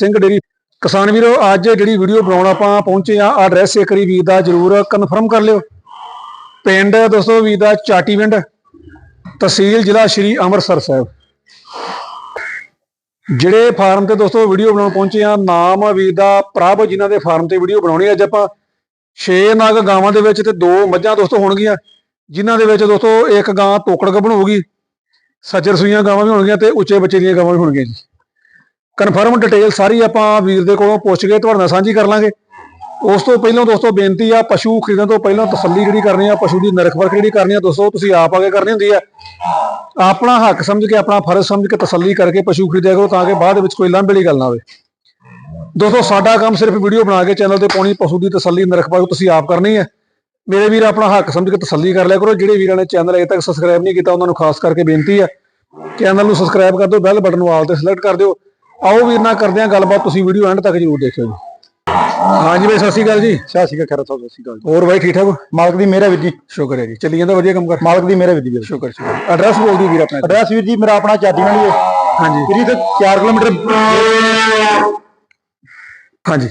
Singh dairy. ਕਿਸਾਨ ਵੀਰੋ, ਅੱਜ ਜਿਹੜੀ ਵੀਡੀਓ ਬਣਾਉਣ ਆਪਾਂ ਪਹੁੰਚੇ ਆ ਐਡਰੈਸ ਇੱਕ ਵਾਰੀ ਵੀਰ ਦਾ ਜਰੂਰ ਕਨਫਰਮ ਕਰ ਲਿਓ। ਪਿੰਡ ਦੋਸਤੋ, ਵੀਰ ਦਾ ਚਾਟੀ ਪਿੰਡ, ਤਹਿਸੀਲ ਜ਼ਿਲ੍ਹਾ ਸ਼੍ਰੀ ਅੰਮ੍ਰਿਤਸਰ ਸਾਹਿਬ। ਜਿਹੜੇ ਫਾਰਮ ਤੇ ਦੋਸਤੋ ਵੀਡੀਓ ਬਣਾਉਣ ਪਹੁੰਚੇ ਆ ਨਾਮ ਵੀਰ ਦਾ ਪ੍ਰਭ ਜਿਨ੍ਹਾਂ ਦੇ ਫਾਰਮ ਤੇ ਵੀਡੀਓ ਬਣਾਉਣੀ ਅੱਜ ਆਪਾਂ 6 ਨਗ ਗਾਵਾਂ ਦੇ ਵਿੱਚ ਤੇ ਦੋ ਮੱਝਾਂ ਦੋਸਤੋ ਹੋਣਗੀਆਂ, ਜਿਨ੍ਹਾਂ ਦੇ ਵਿੱਚ ਦੋਸਤੋ ਇੱਕ ਗਾਂ ਤੋਕੜ ਗੱਭਣ ਹੋਊਗੀ, ਸੱਜਰ ਸੂਈਆਂ ਗਾਵਾਂ ਵੀ ਹੋਣਗੀਆਂ ਤੇ ਉੱਚੇ ਬੱਚੇ ਦੀਆਂ ਗਾਵਾਂ ਵੀ ਹੋਣਗੀਆਂ ਜੀ। ਕਨਫਰਮ ਡਿਟੇਲ ਸਾਰੀ ਆਪਾਂ ਵੀਰ ਦੇ ਕੋਲੋਂ ਪੁੱਛ ਕੇ ਤੁਹਾਡੇ ਨਾਲ ਸਾਂਝੀ ਕਰ ਲਾਂਗੇ। ਉਸ ਤੋਂ ਪਹਿਲਾਂ ਦੋਸਤੋ ਬੇਨਤੀ ਆ, ਪਸ਼ੂ ਖਰੀਦਣ ਤੋਂ ਪਹਿਲਾਂ ਤਸੱਲੀ ਜਿਹੜੀ ਕਰਨੀ ਆ, ਪਸ਼ੂ ਦੀ ਨਰਖ ਪਰਖ ਜਿਹੜੀ ਕਰਨੀ ਆ, ਦੋਸਤੋ ਤੁਸੀਂ ਆਪ ਆ ਕੇ ਕਰਨੀ ਹੁੰਦੀ ਆ। ਆਪਣਾ ਹੱਕ ਸਮਝ ਕੇ, ਆਪਣਾ ਫਰਜ਼ ਸਮਝ ਕੇ ਤਸੱਲੀ ਕਰਕੇ ਪਸ਼ੂ ਖਰੀਦਿਆ ਕਰੋ ਤਾਂ ਕਿ ਬਾਅਦ ਵਿੱਚ ਕੋਈ ਲਾਂਭੇਲੀ ਗੱਲ ਨਾ ਆਵੇ ਦੋਸਤੋ ਸਾਡਾ ਕੰਮ ਸਿਰਫ ਵੀਡੀਓ ਬਣਾ ਕੇ ਚੈਨਲ ਤੇ ਪਾਉਣੀ, ਪਸ਼ੂ ਦੀ ਤਸੱਲੀ, ਨਰਖ ਪਰਖ ਤੁਸੀਂ ਆਪ ਕਰਨੀ ਹੈ ਮੇਰੇ ਵੀਰ ਆਪਣਾ ਹੱਕ ਸਮਝ ਕੇ ਤਸੱਲੀ ਕਰ ਲਿਆ ਕਰੋ। ਜਿਹੜੇ ਵੀਰਾਂ ਨੇ ਚੈਨਲ ਅਜੇ ਤੱਕ ਸਬਸਕ੍ਰਾਈਬ ਨਹੀਂ ਕੀਤਾ, ਉਹਨਾਂ ਨੂੰ ਖਾਸ ਕਰਕੇ ਬੇਨਤੀ ਆ, ਚੈਨਲ ਨੂੰ ਸਬਸਕ੍ਰਾਈਬ ਕਰ ਦਿਓ ਬੈਲ ਬਟਨ ਨੂੰ ਆਲ ਤੇ ਸਿਲੈਕਟ ਕਰ ਦਿਓ। ਆਓ ਵੀਰ ਨਾਲ ਕਰਦੇ ਹਾਂ ਗੱਲਬਾਤ ਤੁਸੀਂ ਵੀਡੀਓ ਐਂਡ ਤੱਕ ਜਰੂਰ ਦੇਖਿਓ ਜੀ। ਹਾਂਜੀ ਬਾਈ ਸਤਿ ਸ਼੍ਰੀ ਅਕਾਲ ਜੀ। ਸਤਿ ਸ਼੍ਰੀ ਅਕਾਲ ਸਤਿ ਸ਼੍ਰੀ ਅਕਾਲ ਹੋਰ ਬਾਈ ਠੀਕ ਠਾਕ ਹੋ? ਮਾਲਕ ਦੀ ਵੀਰ ਜੀ। ਸ਼ੁਕਰ ਹੈ ਜੀ। ਚੱਲੀ ਜਾਂਦਾ ਵਧੀਆ ਕੰਮ ਕਰ। ਮਾਲਕ ਦੀ ਵੀਰ ਜੀ ਸ਼ੁਕਰ ਸ਼ੁਕਰ। ਐਡਰੈਸ ਬੋਲ ਦਿਓ ਵੀਰ ਆਪਣਾ ਐਡਰੈਸ ਵੀਰ ਜੀ ਮੇਰਾ ਆਪਣਾ ਚਾਟੀ ਵਾਲੀ ਹੈ। ਹਾਂਜੀ। ਵੀਰ ਜੀ ਤੇ 4 ਕਿਲੋਮੀਟਰ ਹਾਂਜੀ।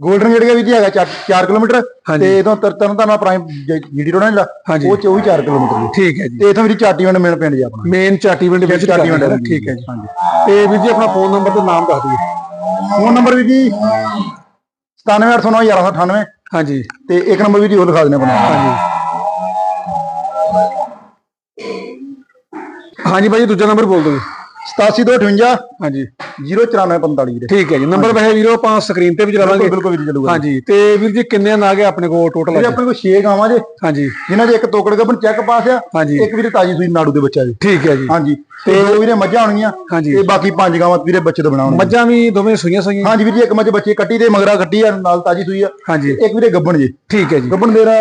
ਗੋਲਡਨ ਗੇਟ ਵੀਰ ਜੀ ਹੈਗਾ 4 ਕਿਲੋਮੀਟਰ। ਤੇ ਇਦੋਂ ਤਰਤਨ ਦਾ ਮੈਂ ਪ੍ਰਾਈਮ ਜੀਡੀ ਰੋਡ ਹਾਂਜੀ। ਉਹ ਚ ਉਹ ਵੀ 4 ਕਿਲੋਮੀਟਰ ਠੀਕ ਹੈ ਜੀ। ਤੇ ਇਥੋਂ ਵੀਰ ਜੀ ਚਾਟੀ ਵੰਡ ਮੇਨ ਪਿੰਡ ਜੀ ਆਪਣਾ। ਮੇਨ ਚਾਟੀਵਿੰਡ ਵਿੱਚ ਚਾਟੀ ਵੰਡ ਕਰਨਾ, ਠੀਕ ਹੈ ਜੀ। ਹਾਂਜੀ। ਤੇ ਵੀਰ ਜੀ ਆਪਣਾ ਫੋਨ ਨੰਬਰ ਤੇ ਨਾਮ ਦੱਸ ਦਿਓ। ਫੋਨ ਨੰਬਰ ਵੀਰ ਜੀ 97891198 ਹਾਂਜੀ। ਤੇ ਇੱਕ ਨੰਬਰ ਵੀਰ ਜੀ ਉਹ ਲਿਖਾ ਦਿੰਦੇ ਆਪਣਾ ਹਾਂਜੀ। ਹਾਂਜੀ ਬਾਈ ਦੂਜਾ ਨੰਬਰ ਬੋਲ ਦਿਓ। 8758 ਹਾਂਜੀ 09445 ਵੀਰੇ। ਠੀਕ ਹੈ ਜੀ ਨੰਬਰ ਵੈਸੇ ਵੀਰੋ ਆਪਾਂ ਸਕਰੀਨ ਤੇ ਵੀ ਚਲਾ ਲਾਂਗੇ। ਬਿਲਕੁਲ ਵੀਰ ਜੀ ਚੱਲੂਗਾ ਹਾਂਜੀ ਤੇ ਵੀਰ ਜੀ ਕਿੰਨੇ ਆ ਗਏ ਆਪਣੇ ਕੋਲ ਟੋਟਲ ਵੀਰੇ ਆਪਣੇ ਕੋਲ 6 ਗਾਵਾਂ ਜੇ। ਹਾਂਜੀ। ਜਿਨ੍ਹਾਂ 'ਚ ਇੱਕ ਤੋਕੜ ਗੱਬਨ ਚੈੱਕ ਪਾਸ ਆ ਹਾਂਜੀ। ਇੱਕ ਵੀਰੇ ਤਾਜੀ ਸੂਈ ਨਾੜੂ ਦੇ ਬੱਚਾ ਜੀ। ਠੀਕ ਹੈ ਜੀ। ਹਾਂਜੀ ਤੇ ਦੋ ਵੀਰੇ ਮੱਝਾਂ ਹੋਣਗੀਆਂ ਹਾਂਜੀ। ਤੇ ਬਾਕੀ ਪੰਜ ਗਾਵਾਂ ਵੀਰੇ ਬੱਚੇ ਤੋਂ ਬਣਾਉਣਗੇ ਮੱਝਾਂ ਵੀ ਦੋਵੇਂ ਸੂਈਆਂ ਸੂਈਆਂ? ਹਾਂਜੀ ਵੀਰ ਜੀ ਇੱਕ ਮੱਝ ਬੱਚੇ ਕੱਟੀ ਤੇ ਮਗਰਾ ਕੱਟੀ ਆ ਨਾਲ ਤਾਜੀ ਸੂਈ ਆ। ਹਾਂਜੀ। ਇੱਕ ਵੀਰੇ ਗੱਬਣ ਜੀ। ਠੀਕ ਹੈ ਜੀ। ਗੱਬਣ ਮੇਰਾ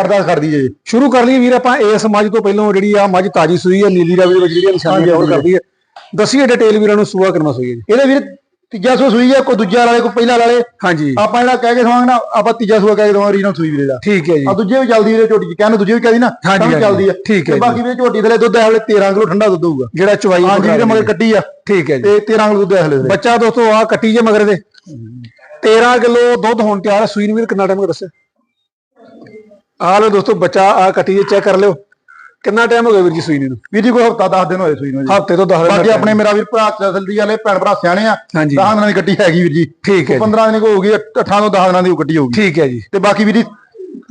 ਅਰਦਾਸ ਕਰਦੀ ਜੇ। ਸ਼ੁਰੂ ਕਰ ਲਈਏ ਵੀਰ ਆਪਾਂ ਇਸ ਮੱਝ ਤੋਂ ਪਹਿਲਾਂ ਜਿਹੜੀ ਆ ਮੱਝ ਤਾਜੀ ਸੂਈ ਹੈ ਨੀਲੀ ਰਾਵੀ ਜਿਹੜੀ ਨਿਸ਼ਾਨੀ ਹੋਰ ਕਰਦੀ ਹੈ ਦੱਸੀਏ ਡਿਟੇਲ ਵੀਰਾਂ ਨੂੰ ਸੂਆ ਕਰਨਾ ਸੂਈ ਹੈ ਜੀ। ਇਹਦੇ ਵੀਰੇ ਤੀਜਾ ਸੂਆ ਸੂਈ ਆ ਕੋਈ ਦੂਜਾ ਵਾਲੇ ਕੋਈ ਪਹਿਲਾ ਵਾਲੇ ਹਾਂਜੀ। ਆਪਾਂ ਜਿਹੜਾ ਕਹਿ ਕੇ ਸਵਾਂਗੇ ਨਾ ਆਪਾਂ ਤੀਜਾ ਸੂਆ ਕਹਿ ਕੇ ਦਵਾਂਗੇ ਰੀਨਲ ਸੂਈ ਵੀਰੇ ਦਾ। ਠੀਕ ਹੈ ਜੀ। ਆ ਦੂਜੇ ਵੀ ਚੱਲਦੀ ਵੀਰੇ ਝੋਟੀ ਚ ਕਹਿੰਦੇ ਦੂਜੇ ਵੀ ਕਹਿੰਦੀ ਨਾ ਹਾਂਜੀ। ਚੱਲਦੀ ਆ। ਠੀਕ ਹੈ ਤੇ ਬਾਕੀ ਵੀਰੇ ਝੋਟੀ ਥਲੇ ਦੁੱਧ ਹੈ ਹਲੇ 13 ਕਿਲੋ ਠੰਡਾ ਦੁੱਧ ਹੋਊਗਾ। ਜਿਹੜਾ ਚਵਾਈ ਹਾਂਜੀ ਵੀਰੇ ਮਗਰ ਕੱਟੀ ਆ। ਠੀਕ ਹੈ ਜੀ। ਤੇ 13 ਕਿਲੋ ਦੁੱਧ ਹੈ ਹਲੇ। ਬੱਚਾ ਦੋਸਤੋ ਆ ਕੱਟੀ ਜੇ ਮਗਰ ਦੇ 13 ਕਿਲੋ ਦੁੱਧ ਹੋਣ ਤਿਆਰ ਹੈ। ਸੂਈ ਨੂੰ ਵੀਰ ਕਿੰਨਾ ਟਾਈਮ ਹੋ ਦੱਸਿਆ? ਆ ਲਓ ਦੋਸਤੋ ਬੱਚਾ ਆ ਕੱਟੀ ਜੇ ਚੈੱਕ ਕਰ ਲਿਓ। ਕਿੰਨਾ ਟਾਈਮ ਹੋ ਗਿਆ ਵੀਰ ਜੀ ਸੂਈ ਨੂੰ? ਵੀਰ ਜੀ ਕੋਈ ਹਫਤਾ 10 ਦਿਨ ਹੋਏ ਸੂਈ ਨੂੰ ਹਫ਼ਤੇ ਤੋਂ 10 ਦਿਨ ਬਾਕੀ ਆਪਣੇ ਮੇਰਾ ਵੀਰ ਭਰਾ ਦੀ ਗੱਲ ਇਹ ਭੈਣ ਭਰਾ ਸਿਆਣੇ ਆ ਹਾਂਜੀ। 10 ਦਿਨਾਂ ਦੀ ਗੱਡੀ ਹੈਗੀ ਵੀਰ ਜੀ। ਠੀਕ ਹੈ ਜੀ। 15 ਦਿਨ ਕੋ ਹੋ ਗਈ 18 ਤੋਂ 10 ਦਿਨਾਂ ਦੀ ਉਹ ਗੱਡੀ ਹੋਊਗੀ। ਠੀਕ ਹੈ ਜੀ। ਤੇ ਬਾਕੀ ਵੀਰ ਜੀ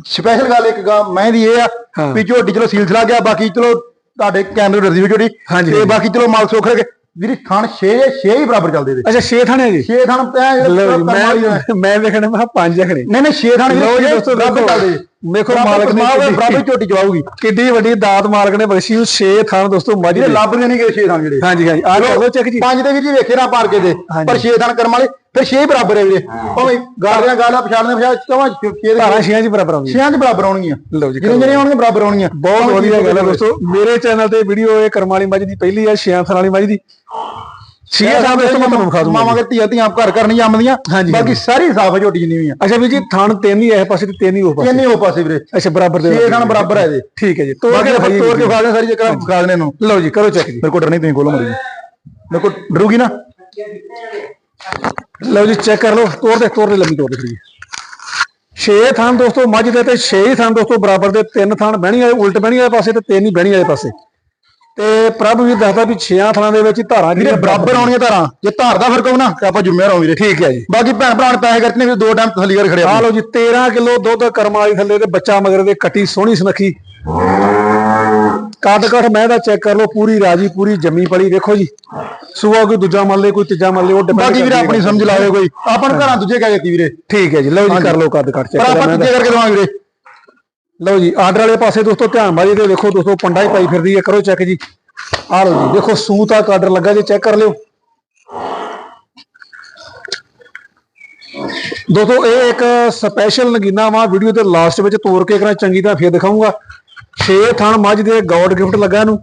ਸਪੈਸ਼ਲ ਗੱਲ ਇੱਕ ਗਾ ਮੈਂ ਦੀ ਇਹ ਆ। ਵੀ ਝੋਟੀ ਚਲੋ ਸੀਲ ਚਲਾ ਗਿਆ ਬਾਕੀ ਚਲੋ ਤੁਹਾਡੇ ਕੈਮਰੇ ਡਰਦੀ ਵੀ ਝੋਟੀ ਤੇ। ਬਾਕੀ ਚਲੋ ਮਾਲ ਸੋਖ ਕੇ ਵੀਰ ਥਣ 6 6 ਹੀ ਬਰਾਬਰ ਚੱਲਦੇ ਦੇ ਅੱਛਾ 6 ਥਾਣੇ ਜੀ? 6 ਥਣ। ਮੈਂ ਮੈਂ ਵੇਖਣਾ ਮੈਂ 5 ਖੜੇ ਨਹੀਂ ਨਹੀਂ 6 ਥਣ ਲਓ ਜੀ ਦੋਸਤੋ ਬਰਾਬਰ ਚੱਲਦੇ। ਬਰਾਬਰ ਮਾਲਕ ਨੇ ਬਰਾਬਰ ਝੋਟੀ ਚਵਾਉਗੀ ਕਿੱਡੀ ਵੱਡੀ ਦਾਤ ਮਾਲਕ ਨੇ ਬਖਸ਼ੀ ਉਹ 6 ਥਾਣ ਦੋਸਤੋ ਮੱਝ ਦੇ। ਲੱਭ ਨਹੀਂ ਗਏ 6 ਥਣ ਜਿਹੜੇ। ਹਾਂਜੀ ਹਾਂਜੀ ਆ ਲਓ ਚੈੱਕ ਜੀ। ਪੰਜ ਦੇ ਵੀਰ ਜੀ ਵੇਖੇ ਨਾ ਪਾਰ ਕੇ ਦੇ। ਪਰ 6 ਥਣ ਕਰਮ ਵਾਲੇ ਫਿਰ 6 ਬਰਾਬਰ ਹੈ ਵੀਰੇ। ਭਾਵੇਂ ਗਾਲਾਂ ਗਾਲਾਂ ਪਛਾਣਦੇ ਪਛਾਣ ਚਵਾਂ 6 ਦੇ ਧਾਰਾਂ ਛੀਆਂ ਜੀ ਬਰਾਬਰ ਆਉਂਦੀ ਛੇਆਂ ਦੇ ਬਰਾਬਰ ਆਉਣਗੀਆਂ। ਲਓ ਜੀ ਜਿਹੜੀਆਂ ਜਿਹੜੀਆਂ ਆਉਣਗੀਆਂ ਬਰਾਬਰ ਆਉਣਗੀਆਂ। ਬਹੁਤ ਵਧੀਆ ਗੱਲ ਹੈ ਦੋਸਤੋ। ਮੇਰੇ ਚੈਨਲ ਤੇ ਵੀਡੀਓ ਇਹ ਕਰਮ ਵਾਲੀ ਮੱਝ ਦੀ ਪਹਿਲੀ ਹੈ ਛਿਆਂ ਥਾਂ ਵਾਲੀ ਮੱਝ ਦੀ। ਛੀਆਂ ਥਾਂ ਦੋਸਤੋ ਮੈਂ ਤੁਹਾਨੂੰ ਵਿਖਾ ਦੂੰਗਾ ਮਾਵਾਂ ਜੀ। ਕੇ ਧੀਆਂ ਧੀਆਂ ਘਰ ਘਰ ਨਹੀਂ ਜੰਮਦੀਆਂ। ਬਾਕੀ ਸਾਰੀ ਸਾਫ਼ ਹੈ ਝੋਟੀ ਜਿੰਨੀ ਵੀ ਆ ਅੱਛਾ ਵੀਰ ਜੀ ਥਣ ਤਿੰਨ ਹੀ ਇਹ ਪਾਸੇ ਤੇ ਤਿੰਨ ਹੀ ਉਹ ਪਾਸੇ। ਕਿੰਨੇ ਉਹ ਪਾਸੇ ਵੀਰੇ। ਅੱਛਾ ਬਰਾਬਰ ਦੇ ਛੇ ਥਣ ਬਰਾਬਰ ਹੈ ਇਹਦੇ। ਠੀਕ ਹੈ ਜੀ। ਤੋੜ ਬਾਕੀ ਕੇ ਆਪਾਂ ਤੋੜ ਕੇ ਖਾ ਦੇ ਸਾਰੀ ਜਗ੍ਹਾ ਖਾ ਦੇਣੇ ਨੂੰ। ਲਓ ਜੀ ਕਰੋ ਚੈੱਕ ਜੀ। ਮੇਰੇ ਕੋਲ ਡਰ ਨਹੀਂ ਤੁਸੀਂ ਖੋਲੋ ਮਰੀ ਮੇਰੇ ਕੋਲ ਡਰੂਗੀ ਨਾ। ਲਓ ਜੀ ਚੈੱਕ ਕਰ ਲਓ। ਤੋੜ ਦੇ ਤੋੜ ਦੇ ਲੰਮੀ ਤੋੜ ਦੇ ਜੀ ਛੇ ਥਾਂ ਦੋਸਤੋ ਮੱਝ ਦੇ ਤੇ ਛੇ ਹੀ ਥਾਂ ਦੋਸਤੋ ਬਰਾਬਰ ਦੇ ਤਿੰਨ ਥਾਂ ਬਹਿਣੀ ਵਾਲੇ ਉਲਟ ਬਹਿਣੀ ਵਾਲੇ ਪਾਸੇ ਤੇ ਤਿੰਨ ਹੀ ਬਹਿਣੀ ਵਾਲੇ ਪਾਸੇ। ਤੇ ਪ੍ਰਭ ਵੀ ਦੱਸਦਾ ਵੀ ਛੇਆਂ ਥਾਂ ਦੇ ਵਿੱਚ ਧਾਰਾਂ ਜਿਹੜੀਆਂ ਬਰਾਬਰ ਆਉਣੀਆਂ ਧਾਰਾਂ। ਜੇ ਧਾਰ ਦਾ ਫ਼ਰਕ ਹੋਊ ਨਾ ਤੇ ਆਪਾਂ ਜ਼ਿੰਮੇਵਾਰ ਹਾਂ ਵੀਰੇ। ਠੀਕ ਹੈ ਜੀ। ਬਾਕੀ ਭੈਣ ਭਰਾ ਨੇ ਪੈਸੇ ਖਰਚਨੇ ਵੀ ਦੋ ਟਾਈਮ ਤਸੱਲੀ ਕਰ ਖੜਿਆ ਆ ਲਓ ਜੀ 13 ਕਿਲੋ ਦੁੱਧ ਕਰਮ ਵਾਲੀ ਥੱਲੇ ਤੇ ਬੱਚਾ ਮਗਰ ਦੇ ਕੱਟੀ ਸੋਹਣੀ ਸੁਨੱਖੀ। ਕੱਦ ਕੱਠ ਮੈਂ ਦਾ ਚੈੱਕ ਕਰ ਲਓ ਪੂਰੀ ਰਾਜੀ ਪੂਰੀ ਜੰਮੀ ਪਲੀ ਦੇਖੋ ਜੀ। ਸੂਆ ਕੋਈ ਦੂਜਾ ਮੰਨ ਲੇ ਕੋਈ ਤੀਜਾ ਮੰਨ ਲੇ ਉਹ depend ਬਾਕੀ ਵੀਰੇ ਕਰਦੀ ਹੈ। ਆਪਣੀ ਸਮਝ ਲਾਵੇ ਕੋਈ। ਆਪਾਂ ਨੂੰ ਘਰਾਂ ਦੂਜੇ ਕਹਿ ਦਿੱਤੀ ਵੀਰੇ। ਠੀਕ ਹੈ ਜੀ ਲਓ ਜੀ ਕਰ ਲਓ ਕੱਦ ਕੱਠ ਪਰ ਚੈੱਕ ਆਪਾਂ ਦੂਜੇ ਕਰਕੇ ਦਵਾਂਗੇ ਵੀਰੇ। ਲਓ ਜੀ ਆਰਡਰ ਵਾਲੇ ਪਾਸੇ ਦੋਸਤੋ ਧਿਆਨ ਮਾਰੀ ਤੇ ਦੇਖੋ ਦੋਸਤੋ ਪੰਡਾ ਹੀ ਪਾਈ ਫਿਰਦੀ ਹੈ ਕਰੋ ਚੈੱਕ ਜੀ। ਆ ਲਓ ਜੀ ਦੇਖੋ ਸੂਤ ਆ ਆਰਡਰ ਲੱਗਾ ਜੀ ਚੈੱਕ ਕਰ ਲਿਓ। ਦੋਸਤੋ ਇਹ ਇੱਕ ਸਪੈਸ਼ਲ ਨਗੀਨਾ ਵਾ ਵੀਡੀਓ ਦੇ ਲਾਸਟ ਵਿੱਚ ਤੋੜ ਕੇ ਕਰਾਂ ਚੰਗੀ ਤਰ੍ਹਾਂ ਫੇਰ ਦਿਖਾਉਂਗਾ 6 ਥਣ ਮੱਝ ਦੇ ਗੌਡ ਗਿਫਟ ਲੱਗਾ ਇਹਨੂੰ।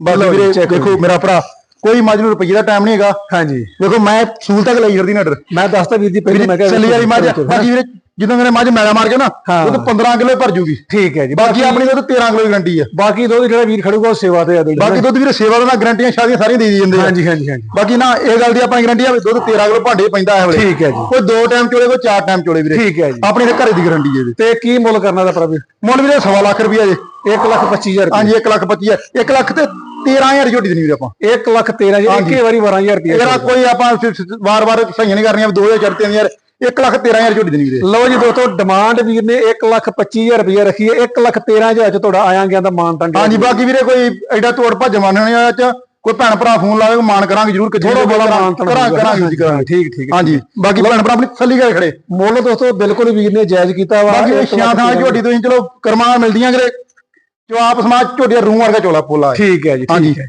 ਬਾਕੀ ਜੀ, ਵੀਰੇ ਦੇਖੋ ਮੇਰਾ ਭਰਾ ਕੋਈ ਮੱਝ ਨੂੰ ਰੁਪਈਏ ਦਾ ਟਾਈਮ ਨਹੀਂ ਹੈਗਾ। ਹਾਂਜੀ। ਦੇਖੋ ਮੈਂ ਸੂਲ ਤੱਕ ਲਈ ਫਿਰਦੀ ਨਾ ਡਰ ਮੈਂ ਦੱਸਦਾ ਵੀਰ ਜੀ ਪਹਿਲਾਂ ਮੈਂ ਕਿਹਾ ਚੱਲੀ ਵਾਲੀ ਮੱਝ। ਬਾਕੀ ਵੀਰੇ ਜਦੋਂ ਮੇਰੇ ਮੱਝ ਮੈਲਾ ਮਾਰ ਕੇ ਨਾ ਹਾਂ। ਉਹ 15 ਕਿਲੋ ਭਰ ਜੂਗੀ। ਠੀਕ ਹੈ ਜੀ। ਬਾਕੀ ਆਪਣੀ ਦੁੱਧ 13 ਕਿਲੋ ਦੀ ਗਰੰਟੀ ਆ। ਬਾਕੀ ਦੁੱਧ ਜਿਹੜਾ ਵੀਰ ਖੜੂਗਾ ਉਹ ਸੇਵਾ ਤੇ ਆ ਦੁੱਧ ਬਾਕੀ ਦੁੱਧ ਵੀਰੇ ਸੇਵਾ ਦਾ ਨਾਲ ਗਰੰਟੀਆਂ ਸ਼ਾਦੀਆਂ ਸਾਰੀਆਂ ਦੇ ਦੀ ਜਾਂਦੇ ਆ। ਹਾਂਜੀ ਹਾਂਜੀ ਹਾਂਜੀ। ਬਾਕੀ ਨਾ ਇਹ ਗੱਲ ਦੀ ਆਪਣੀ ਗਰੰਟੀ ਆ ਵੀ ਦੁੱਧ 13 ਕਿਲੋ ਭਾਂਡੇ ਪੈਂਦਾ ਹੈ ਵੇਲੇ। ਠੀਕ ਹੈ ਜੀ। ਕੋਈ ਦੋ ਟਾਈਮ ਚੋਲੇ ਕੋਈ ਚਾਰ ਟਾਈਮ ਚੋਲੇ ਵੀਰੇ। ਠੀਕ ਹੈ ਜੀ। ਆਪਣੀ ਤੇ ਘਰੇ ਦੀ ਗਰੰਟੀ ਹੈ ਇਹਦੀ। ਤੇ ਕੀ ਮੁੱਲ ਕਰਨਾ ਦਾ ਪ੍ਰਭੂ? ਮੁੱਲ ਵੀਰੇ ਸਵਾ ਲੱਖ ਰੁਪਈਆ ਜੇ। 1 ਲੱਖ 25000 ਰੁਪਏ ਹਾਂਜੀ 1 ਲੱਖ 25 ਹਜ਼ਾਰ। 1 ਲੱਖ ਤੇ 13000 ਝੋਟੀ ਦੇਣੀ ਵੀਰੇ ਆਪਾਂ। 1 ਲੱਖ 13000 ਇੱਕੇ ਵਾਰੀ 12000 ਰੁਪਏ ਇਹਦਾ ਕੋਈ ਆਪਾਂ ਵਾਰ-ਵਾਰ ਸਹੀਆਂ ਨਹੀਂ ਕਰਨੀਆਂ 2000 ਚਾਰ 3000 1 ਲੱਖ 13000 ਝੋਟੀ ਦੇਣੀ ਵੀਰੇ। ਲਓ ਜੀ ਦੋਸਤੋ ਡਿਮਾਂਡ ਵੀਰ ਨੇ 1 ਲੱਖ 25000 ਰੁਪਏ ਰੱਖੀ ਹੈ। 1 ਲੱਖ 13000 ਚ ਤੁਹਾਡਾ ਆਇਆ ਗਿਆ ਦਾ ਮਾਨ ਤੰਡ ਹਾਂਜੀ ਬਾਕੀ ਵੀਰੇ ਕੋਈ ਐਡਾ ਤੋੜ ਭੱਜ ਮੰਨਣੇ ਆ ਚ ਕੋਈ ਭੈਣ ਭਰਾ ਫੋਨ ਲਾਵੇ ਮਾਨ ਕਰਾਂਗੇ ਜ਼ਰੂਰ ਕਿ ਥੋੜਾ ਬੜਾ ਮਾਨ ਕਰਾਂਗੇ ਕਰਾਂਗੇ ਜੀ ਕਰਾਂਗੇ। ਠੀਕ ਠੀਕ। ਹਾਂਜੀ ਬਾਕੀ ਭੈਣ ਭਰਾ ਆਪਣੀ ਥੱਲੀ ਕਰ ਖੜੇ। ਮੁੱਲ ਦੋਸਤੋ ਬਿਲਕੁਲ ਵੀਰ ਨੇ ਜਾਇਜ਼ ਕੀਤਾ ਵਾ। ਬਾਕੀ ਛਿਆਂ ਥਾਂ ਝੋਟੀ ਤੋਂ ਚਲੋ ਕਰਮਾਂ ਮਿਲਦੀਆਂ ਕਿਤੇ ਜੋ ਆਪ ਸਮਾਜ ਝੋਟੀ ਦਾ ਰੂਹ ਵਰਗਾ ਚੋਲਾ ਪੋਲਾ ਠੀਕ ਹੈ ਜੀ। ਠੀਕ ਹੈ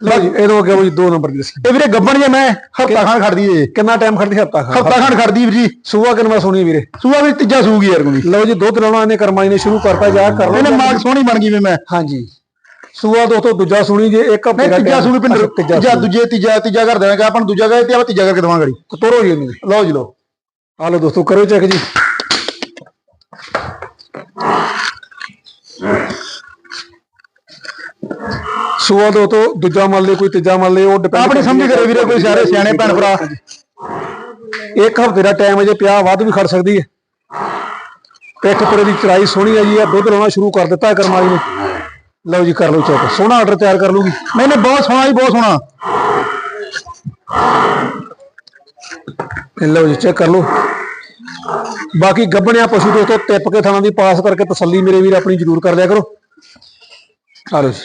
ਲਓ ਜੀ ਇਹਦੋਂ ਅੱਗੇ ਉਹ ਜੀ ਦੋ ਨੰਬਰ ਦੀ ਦੱਸੀ ਇਹ ਵੀਰੇ ਗੱਬਣ ਜੇ ਮੈਂ ਹਫਤਾ ਖਾਨ ਖੜਦੀ ਏ। ਕਿੰਨਾ ਟਾਈਮ ਖੜਦੀ ਹਫਤਾ ਖਾ ਹਫਤਾ ਖਾਨ ਖੜਦੀ ਵੀਰ ਜੀ। ਸੂਆ ਕਿੰਨਾ ਸੋਣੀ ਵੀਰੇ? ਸੂਆ ਵੀ ਤੀਜਾ ਸੂਗੀ ਯਾਰ ਕੋਈ ਲਓ ਜੀ ਦੁੱਧ ਲਾਉਣਾ ਇਹਨੇ ਕਰਮਾਈ ਨੇ ਸ਼ੁਰੂ ਕਰਤਾ ਜਾ ਕਰ ਲਓ। ਇਹਨੇ ਮਾਗ ਸੋਹਣੀ ਬਣ ਗਈ ਵੀ ਮੈਂ। ਹਾਂਜੀ। ਸੂਆ ਦੋਸਤੋ ਦੂਜਾ ਸੁਣੀ ਜੇ ਇੱਕ ਹਫ਼ਤੇ ਦਾ ਤੀਜਾ ਸੂਗੀ ਪਿੰਡ ਤੀਜਾ ਦੂਜੇ ਤੀਜਾ ਤੀਜਾ ਕਰ ਦੇਣਾ ਆਪਾਂ ਦੂਜਾ ਕਹੇ ਤੇ ਆਪਾਂ ਤੀਜਾ ਕਰਕੇ ਦਵਾਂਗੇ ਤੋਰੋ ਜੀ ਇਹਨੂੰ। ਲਓ ਜੀ ਲਓ। ਆ ਲਓ ਦੋਸਤੋ ਕਰੋ ਚੈੱਕ ਜੀ। ਸੂਆ ਦੋ ਤੋਂ ਦੂਜਾ ਮੰਨ ਲੈ ਕੋਈ ਤੀਜਾ ਮੰਨ ਲੈ ਉਹ depend ਆਪਣੀ ਸਮਝ ਕਰੇ ਵੀਰੇ ਕੋਈ ਸਾਰੇ ਸਿਆਣੇ ਭੈਣ ਭਰਾ। ਇੱਕ ਹਫ਼ਤੇ ਦਾ ਟਾਈਮ ਅਜੇ ਪਿਆ ਵੱਧ ਵੀ ਖੜ ਸਕਦੀ ਹੈ। ਪਿੱਠ ਪੁਰੇ ਦੀ ਚੜਾਈ ਸੋਹਣੀ ਹੈ ਜੀ ਇਹ ਦੁੱਧ ਲਾਉਣਾ ਸ਼ੁਰੂ ਕਰ ਦਿੱਤਾ ਹੈ ਕਰਮਾਈ ਨੇ। ਲਓ ਜੀ ਕਰ ਲਓ ਚੈੱਕ। ਸੋਹਣਾ ਆਰਡਰ ਤਿਆਰ ਕਰ ਲੂਗੀ ਨਹੀਂ ਨਹੀਂ ਬਹੁਤ ਸੋਹਣਾ ਜੀ ਬਹੁਤ ਸੋਹਣਾ। ਲਓ ਜੀ ਚੈੱਕ ਕਰ ਲਓ। ਬਾਕੀ ਗੱਬਣਿਆ ਪਸ਼ੂ ਦੋਸਤੋ ਟਿੱਪ ਕੇ ਥਾਣਾ ਦੀ ਪਾਸ ਕਰਕੇ ਤਸੱਲੀ ਮੇਰੇ ਵੀਰ ਆਪਣੀ ਜ਼ਰੂਰ ਕਰ ਲਿਆ ਕਰੋ। ਆ ਲਓ ਜੀ।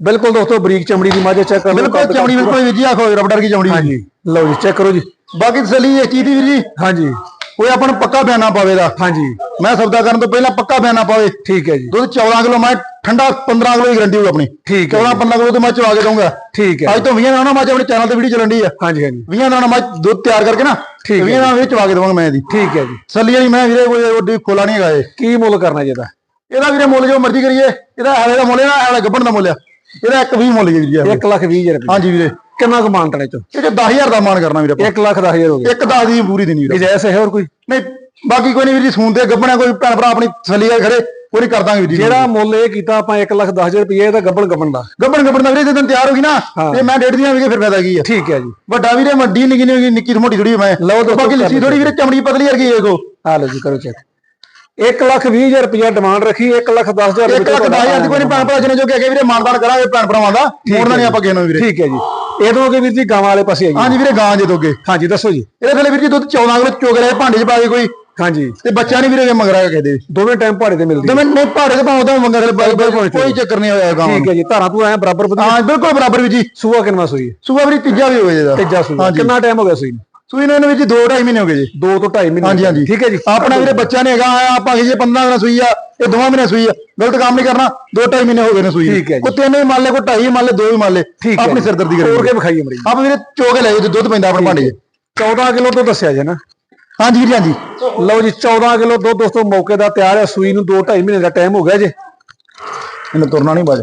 ਬਿਲਕੁਲ ਦੋਸਤੋ ਬਰੀਕ ਚਮੜੀ ਦੀ ਮਾਝੇ ਚੈੱਕ ਕਰ ਲਓ ਬਿਲਕੁਲ ਚਮੜੀ ਬਿਲਕੁਲ ਵੀਰ ਜੀ ਆਖੋ ਰਬੜਰ ਕੀ ਚਮੜੀ ਹਾਂਜੀ ਲਓ ਜੀ ਚੈੱਕ ਕਰੋ ਜੀ। ਬਾਕੀ ਤਸੱਲੀ ਇਸ ਚੀਜ਼ ਦੀ ਵੀਰ ਜੀ? ਹਾਂਜੀ। ਕੋਈ ਆਪਾਂ ਨੂੰ ਪੱਕਾ ਬਿਆਨਾ ਪਾਵੇ ਦਾ। ਹਾਂਜੀ। ਮੈਂ ਸੌਦਾ ਕਰਨ ਤੋਂ ਪਹਿਲਾਂ ਪੱਕਾ ਬਿਆਨਾ ਪਾਵੇ। ਠੀਕ ਹੈ ਜੀ। ਦੁੱਧ 14 ਕਿਲੋ ਮੈਂ ਠੰਡਾ 15 ਕਿਲੋ ਦੀ ਗਰੰਟੀ ਹੋਊ ਆਪਣੀ। ਠੀਕ ਹੈ 14 15 ਕਿਲੋ ਤੇ ਮੈਂ ਚਵਾ ਕੇ ਦਊਂਗਾ। ਠੀਕ ਹੈ ਅੱਜ ਤੋਂ 20 ਨਾਲ ਮੈਂ ਆਪਣੇ ਚੈਨਲ ਤੇ ਵੀਡੀਓ ਚੱਲਣ ਦੀ ਆ। ਹਾਂਜੀ ਹਾਂਜੀ। 20 ਨਾਲ ਮੈਂ ਦੁੱਧ ਤਿਆਰ ਕਰਕੇ ਨਾ ਠੀਕ ਹੈ 20 ਨਾਲ ਵਿੱਚ ਚਵਾ ਕੇ ਦਵਾਂਗਾ ਮੈਂ ਇਹਦੀ। ਠੀਕ ਹੈ ਜੀ। ਸੱਲੀ ਵਾਲੀ ਮੈਂ ਵੀਰੇ ਕੋਈ ਵੱਡੀ ਖੋਲਾ ਨਹੀਂ ਹੈਗਾ ਇਹ। ਕੀ ਮੁੱਲ ਕਰਨਾ ਜੀ ਇਹਦਾ? ਇਹਦਾ ਵੀਰੇ ਮੁੱਲ ਜੋ ਮਰਜ਼ੀ ਕਰੀਏ। ਇਹਦਾ ਹਾਲੇ ਦਾ ਮੁੱਲ ਨਾ ਹਾਲੇ ਗੱਬਣ ਦਾ ਮੁੱਲ ਆ। ਇਹਦਾ ਇੱਕ 20 ਮੁੱਲ ਜੀ ਵੀਰੇ 1 ਲੱਖ 20 ਹਜ਼ਾਰ ਹਾਂਜੀ ਵੀਰੇ। ਕਿੰਨਾ ਕੁ ਮਾਨ ਤਣੇ ਚੋ? ਇਹ ਜੋ 10000 ਦਾ ਮਾਨ ਕਰਨਾ ਵੀਰੇ ਆਪਾਂ। 1 ਲੱਖ 10000 ਹੋ ਗਿਆ ਇੱਕ 10 ਦੀ ਪੂਰੀ ਦੇਣੀ ਵੀਰੇ। ਗਜੈਸ ਹੈ ਹੋਰ ਕੋਈ? ਨਹੀਂ ਬਾਕੀ ਕੋਈ ਨਹੀਂ ਵੀਰ ਜੀ ਤੇ ਗੱਬਣਾ ਕੋਈ ਭੈਣ ਭਰਾ ਆਪਣੀ ਤਸੱਲੀ ਕਰ ਖੜੇ ਪੂਰੀ ਕਰ ਦਾਂਗੇ ਵੀਰ ਜੀ। ਜਿਹੜਾ ਮੁੱਲ ਇਹ ਕੀਤਾ ਆਪਾਂ 1 ਲੱਖ 10000 ਰੁਪਏ ਇਹਦਾ ਗੱਬਣ ਗੱਬਣ ਦਾ। ਗੱਬਣ ਗੱਬਣ ਦਾ ਵੀਰੇ ਜਦੋਂ ਤਿਆਰ ਹੋ ਗਈ ਨਾ। ਤੇ ਮੈਂ ਡੇਢ ਦੀਆਂ ਵੀਰੇ ਫਿਰ ਫਾਇਦਾ ਕੀ ਆ। ਠੀਕ ਹੈ ਜੀ। ਵੱਡਾ ਵੀਰੇ ਵੱਡੀ ਨਿੱਕੀ ਨਿੱਕੀ ਨਿੱਕੀ ਮੋਟੀ ਥੋੜੀ ਮੈਂ। ਲਓ ਦੋਸਤੋ, ਬਾਕੀ ਲੱਸੀ ਥੋੜੀ ਵੀਰੇ ਚਮੜੀ ਪਤਲੀ ਵਰਗੀ ਦੇਖੋ। ਆ ਲਓ ਜੀ ਕਰੋ ਚੈੱਕ। 1 ਲੱਖ 20 ਹਜ਼ਾਰ ਰੁਪਏ ਡਿਮਾਂਡ ਰੱਖੀ 1 ਲੱਖ 10 ਹਜ਼ਾਰ ਇੱਕ ਲੱਖ ਦਸ ਹਜ਼ਾਰ ਦੀ ਕੋਈ ਨਹੀਂ ਭੈਣ ਭਰਾ ਜਿਹਨੇ ਜੋ ਕਿ ਅੱਗੇ ਵੀਰੇ ਮਾਨਦਾਨ ਕਰਾਂਗੇ ਭੈਣ ਭਰਾਵਾਂ ਦਾ। ਮੋੜਨਾ ਨਹੀਂ ਆਪਾਂ ਕਿਸੇ ਨੂੰ ਵੀਰੇ। ਠੀਕ ਹੈ ਜੀ। ਇਹਦੋਂ ਅੱਗੇ ਵੀਰ ਜੀ ਗਾਵਾਂ ਵਾਲੇ ਪਾਸੇ ਆਈਏ ਹਾਂਜੀ ਵੀਰੇ ਗਾਂ ਜੇ ਦੋਗੇ। ਹਾਂਜੀ ਦੱਸੋ ਜੀ। ਇਹਦੇ ਥੱਲੇ ਵੀਰ ਜੀ ਦੁੱਧ 14 ਕਿਲੋ ਚੋਗ ਰਿਹਾ ਭਾਂਡੇ 'ਚ ਪਾ ਕੇ ਕੋਈ। ਹਾਂਜੀ। ਤੇ ਬੱਚਾ ਨਹੀਂ ਵੀਰੇ ਮੰਗਰਾ ਕਹਦੇ ਦੋਵੇਂ ਟਾਈਮ ਭਾੜੇ ਤੇ ਮਿਲਦੀ ਮੈਂ ਨਹੀਂ ਭਾੜੇ ਤੇ ਪਾਉਂ ਤਾਂ ਮੰਗਾ ਕੋਈ ਚੱਕਰ ਨਹੀਂ ਹੋਇਆ ਗਾਂ ਠੀਕ ਹੈ ਜੀ ਧਾਰਾਂ ਤੂੰ ਐ ਬਰਾਬਰ ਹਾਂ ਬਿਲਕੁਲ ਬਰਾਬਰ ਵੀ ਜੀ। ਸੂਆ ਕਿੰਨਾ ਸੂਈ? ਸੂਆ ਵੀਰੇ ਤੀਜਾ ਵੀ ਹੋ ਗਿਆ ਇਹਦਾ। ਤੀਜਾ ਸੂਆ। ਕਿੰਨਾ ਟਾਈਮ ਹੋ ਗਿਆ ਸੂਈ ਸੂਈ ਨੂੰ ਜੀ 2 2.5 ਮਹੀਨੇ ਹੋ ਗਏ ਜੀ। 2 ਤੋਂ 2.5 ਮਹੀਨੇ ਹਾਂਜੀ ਹਾਂਜੀ। ਠੀਕ ਹੈ ਜੀ। ਆਪਣਾ ਵੀਰੇ ਬੱਚਾ ਨੇ ਹੈਗਾ ਆਪਾਂ ਕਿ ਜੇ 15 ਦਿਨ ਸੂਈ ਆ ਇਹ ਦੋਵਾਂ ਮਹੀਨੇ ਸੂਈ ਆ। ਗਲਤ ਕੰਮ ਨਹੀਂ ਕਰਨਾ 2 2.5 ਮਹੀਨੇ ਹੋ ਗਏ ਨੇ ਸੂਈ ਠੀਕ ਹੈ ਜੀ। ਤਿੰਨ ਵੀ ਮੰਨ ਲੈ ਢਾਈ ਵੀ ਮੰਨ ਲੈ ਦੋ ਵੀ ਮੰਨ ਲੈ ਆਪਣੀ। ਸਿਰਦਰਦੀ ਕਰੇ ਕੇ ਵਿਖਾਈਏ ਮਰੀ ਆਪ ਵੀਰੇ ਚੋਕੇ ਲੈ ਜੇ ਦੁੱਧ ਪੈਂਦਾ ਆਪਣੇ ਭਾਂਡੇ 'ਚ 14 ਕਿਲੋ ਤੋਂ ਦੱਸਿਆ ਜੇ ਨਾ। ਹਾਂਜੀ ਵੀਰ ਹਾਂਜੀ। ਲਓ ਜੀ 14 ਕਿਲੋ ਦੁੱਧ ਦੋਸਤੋ ਮੌਕੇ ਦਾ ਤਿਆਰ ਹੈ ਸੂਈ ਨੂੰ 2 2.5 ਮਹੀਨੇ ਦਾ ਟਾਈਮ ਹੋ ਗਿਆ ਜੇ। ਇਹਨੂੰ ਤੁਰਨਾ ਨਹੀਂ ਬਾਜ।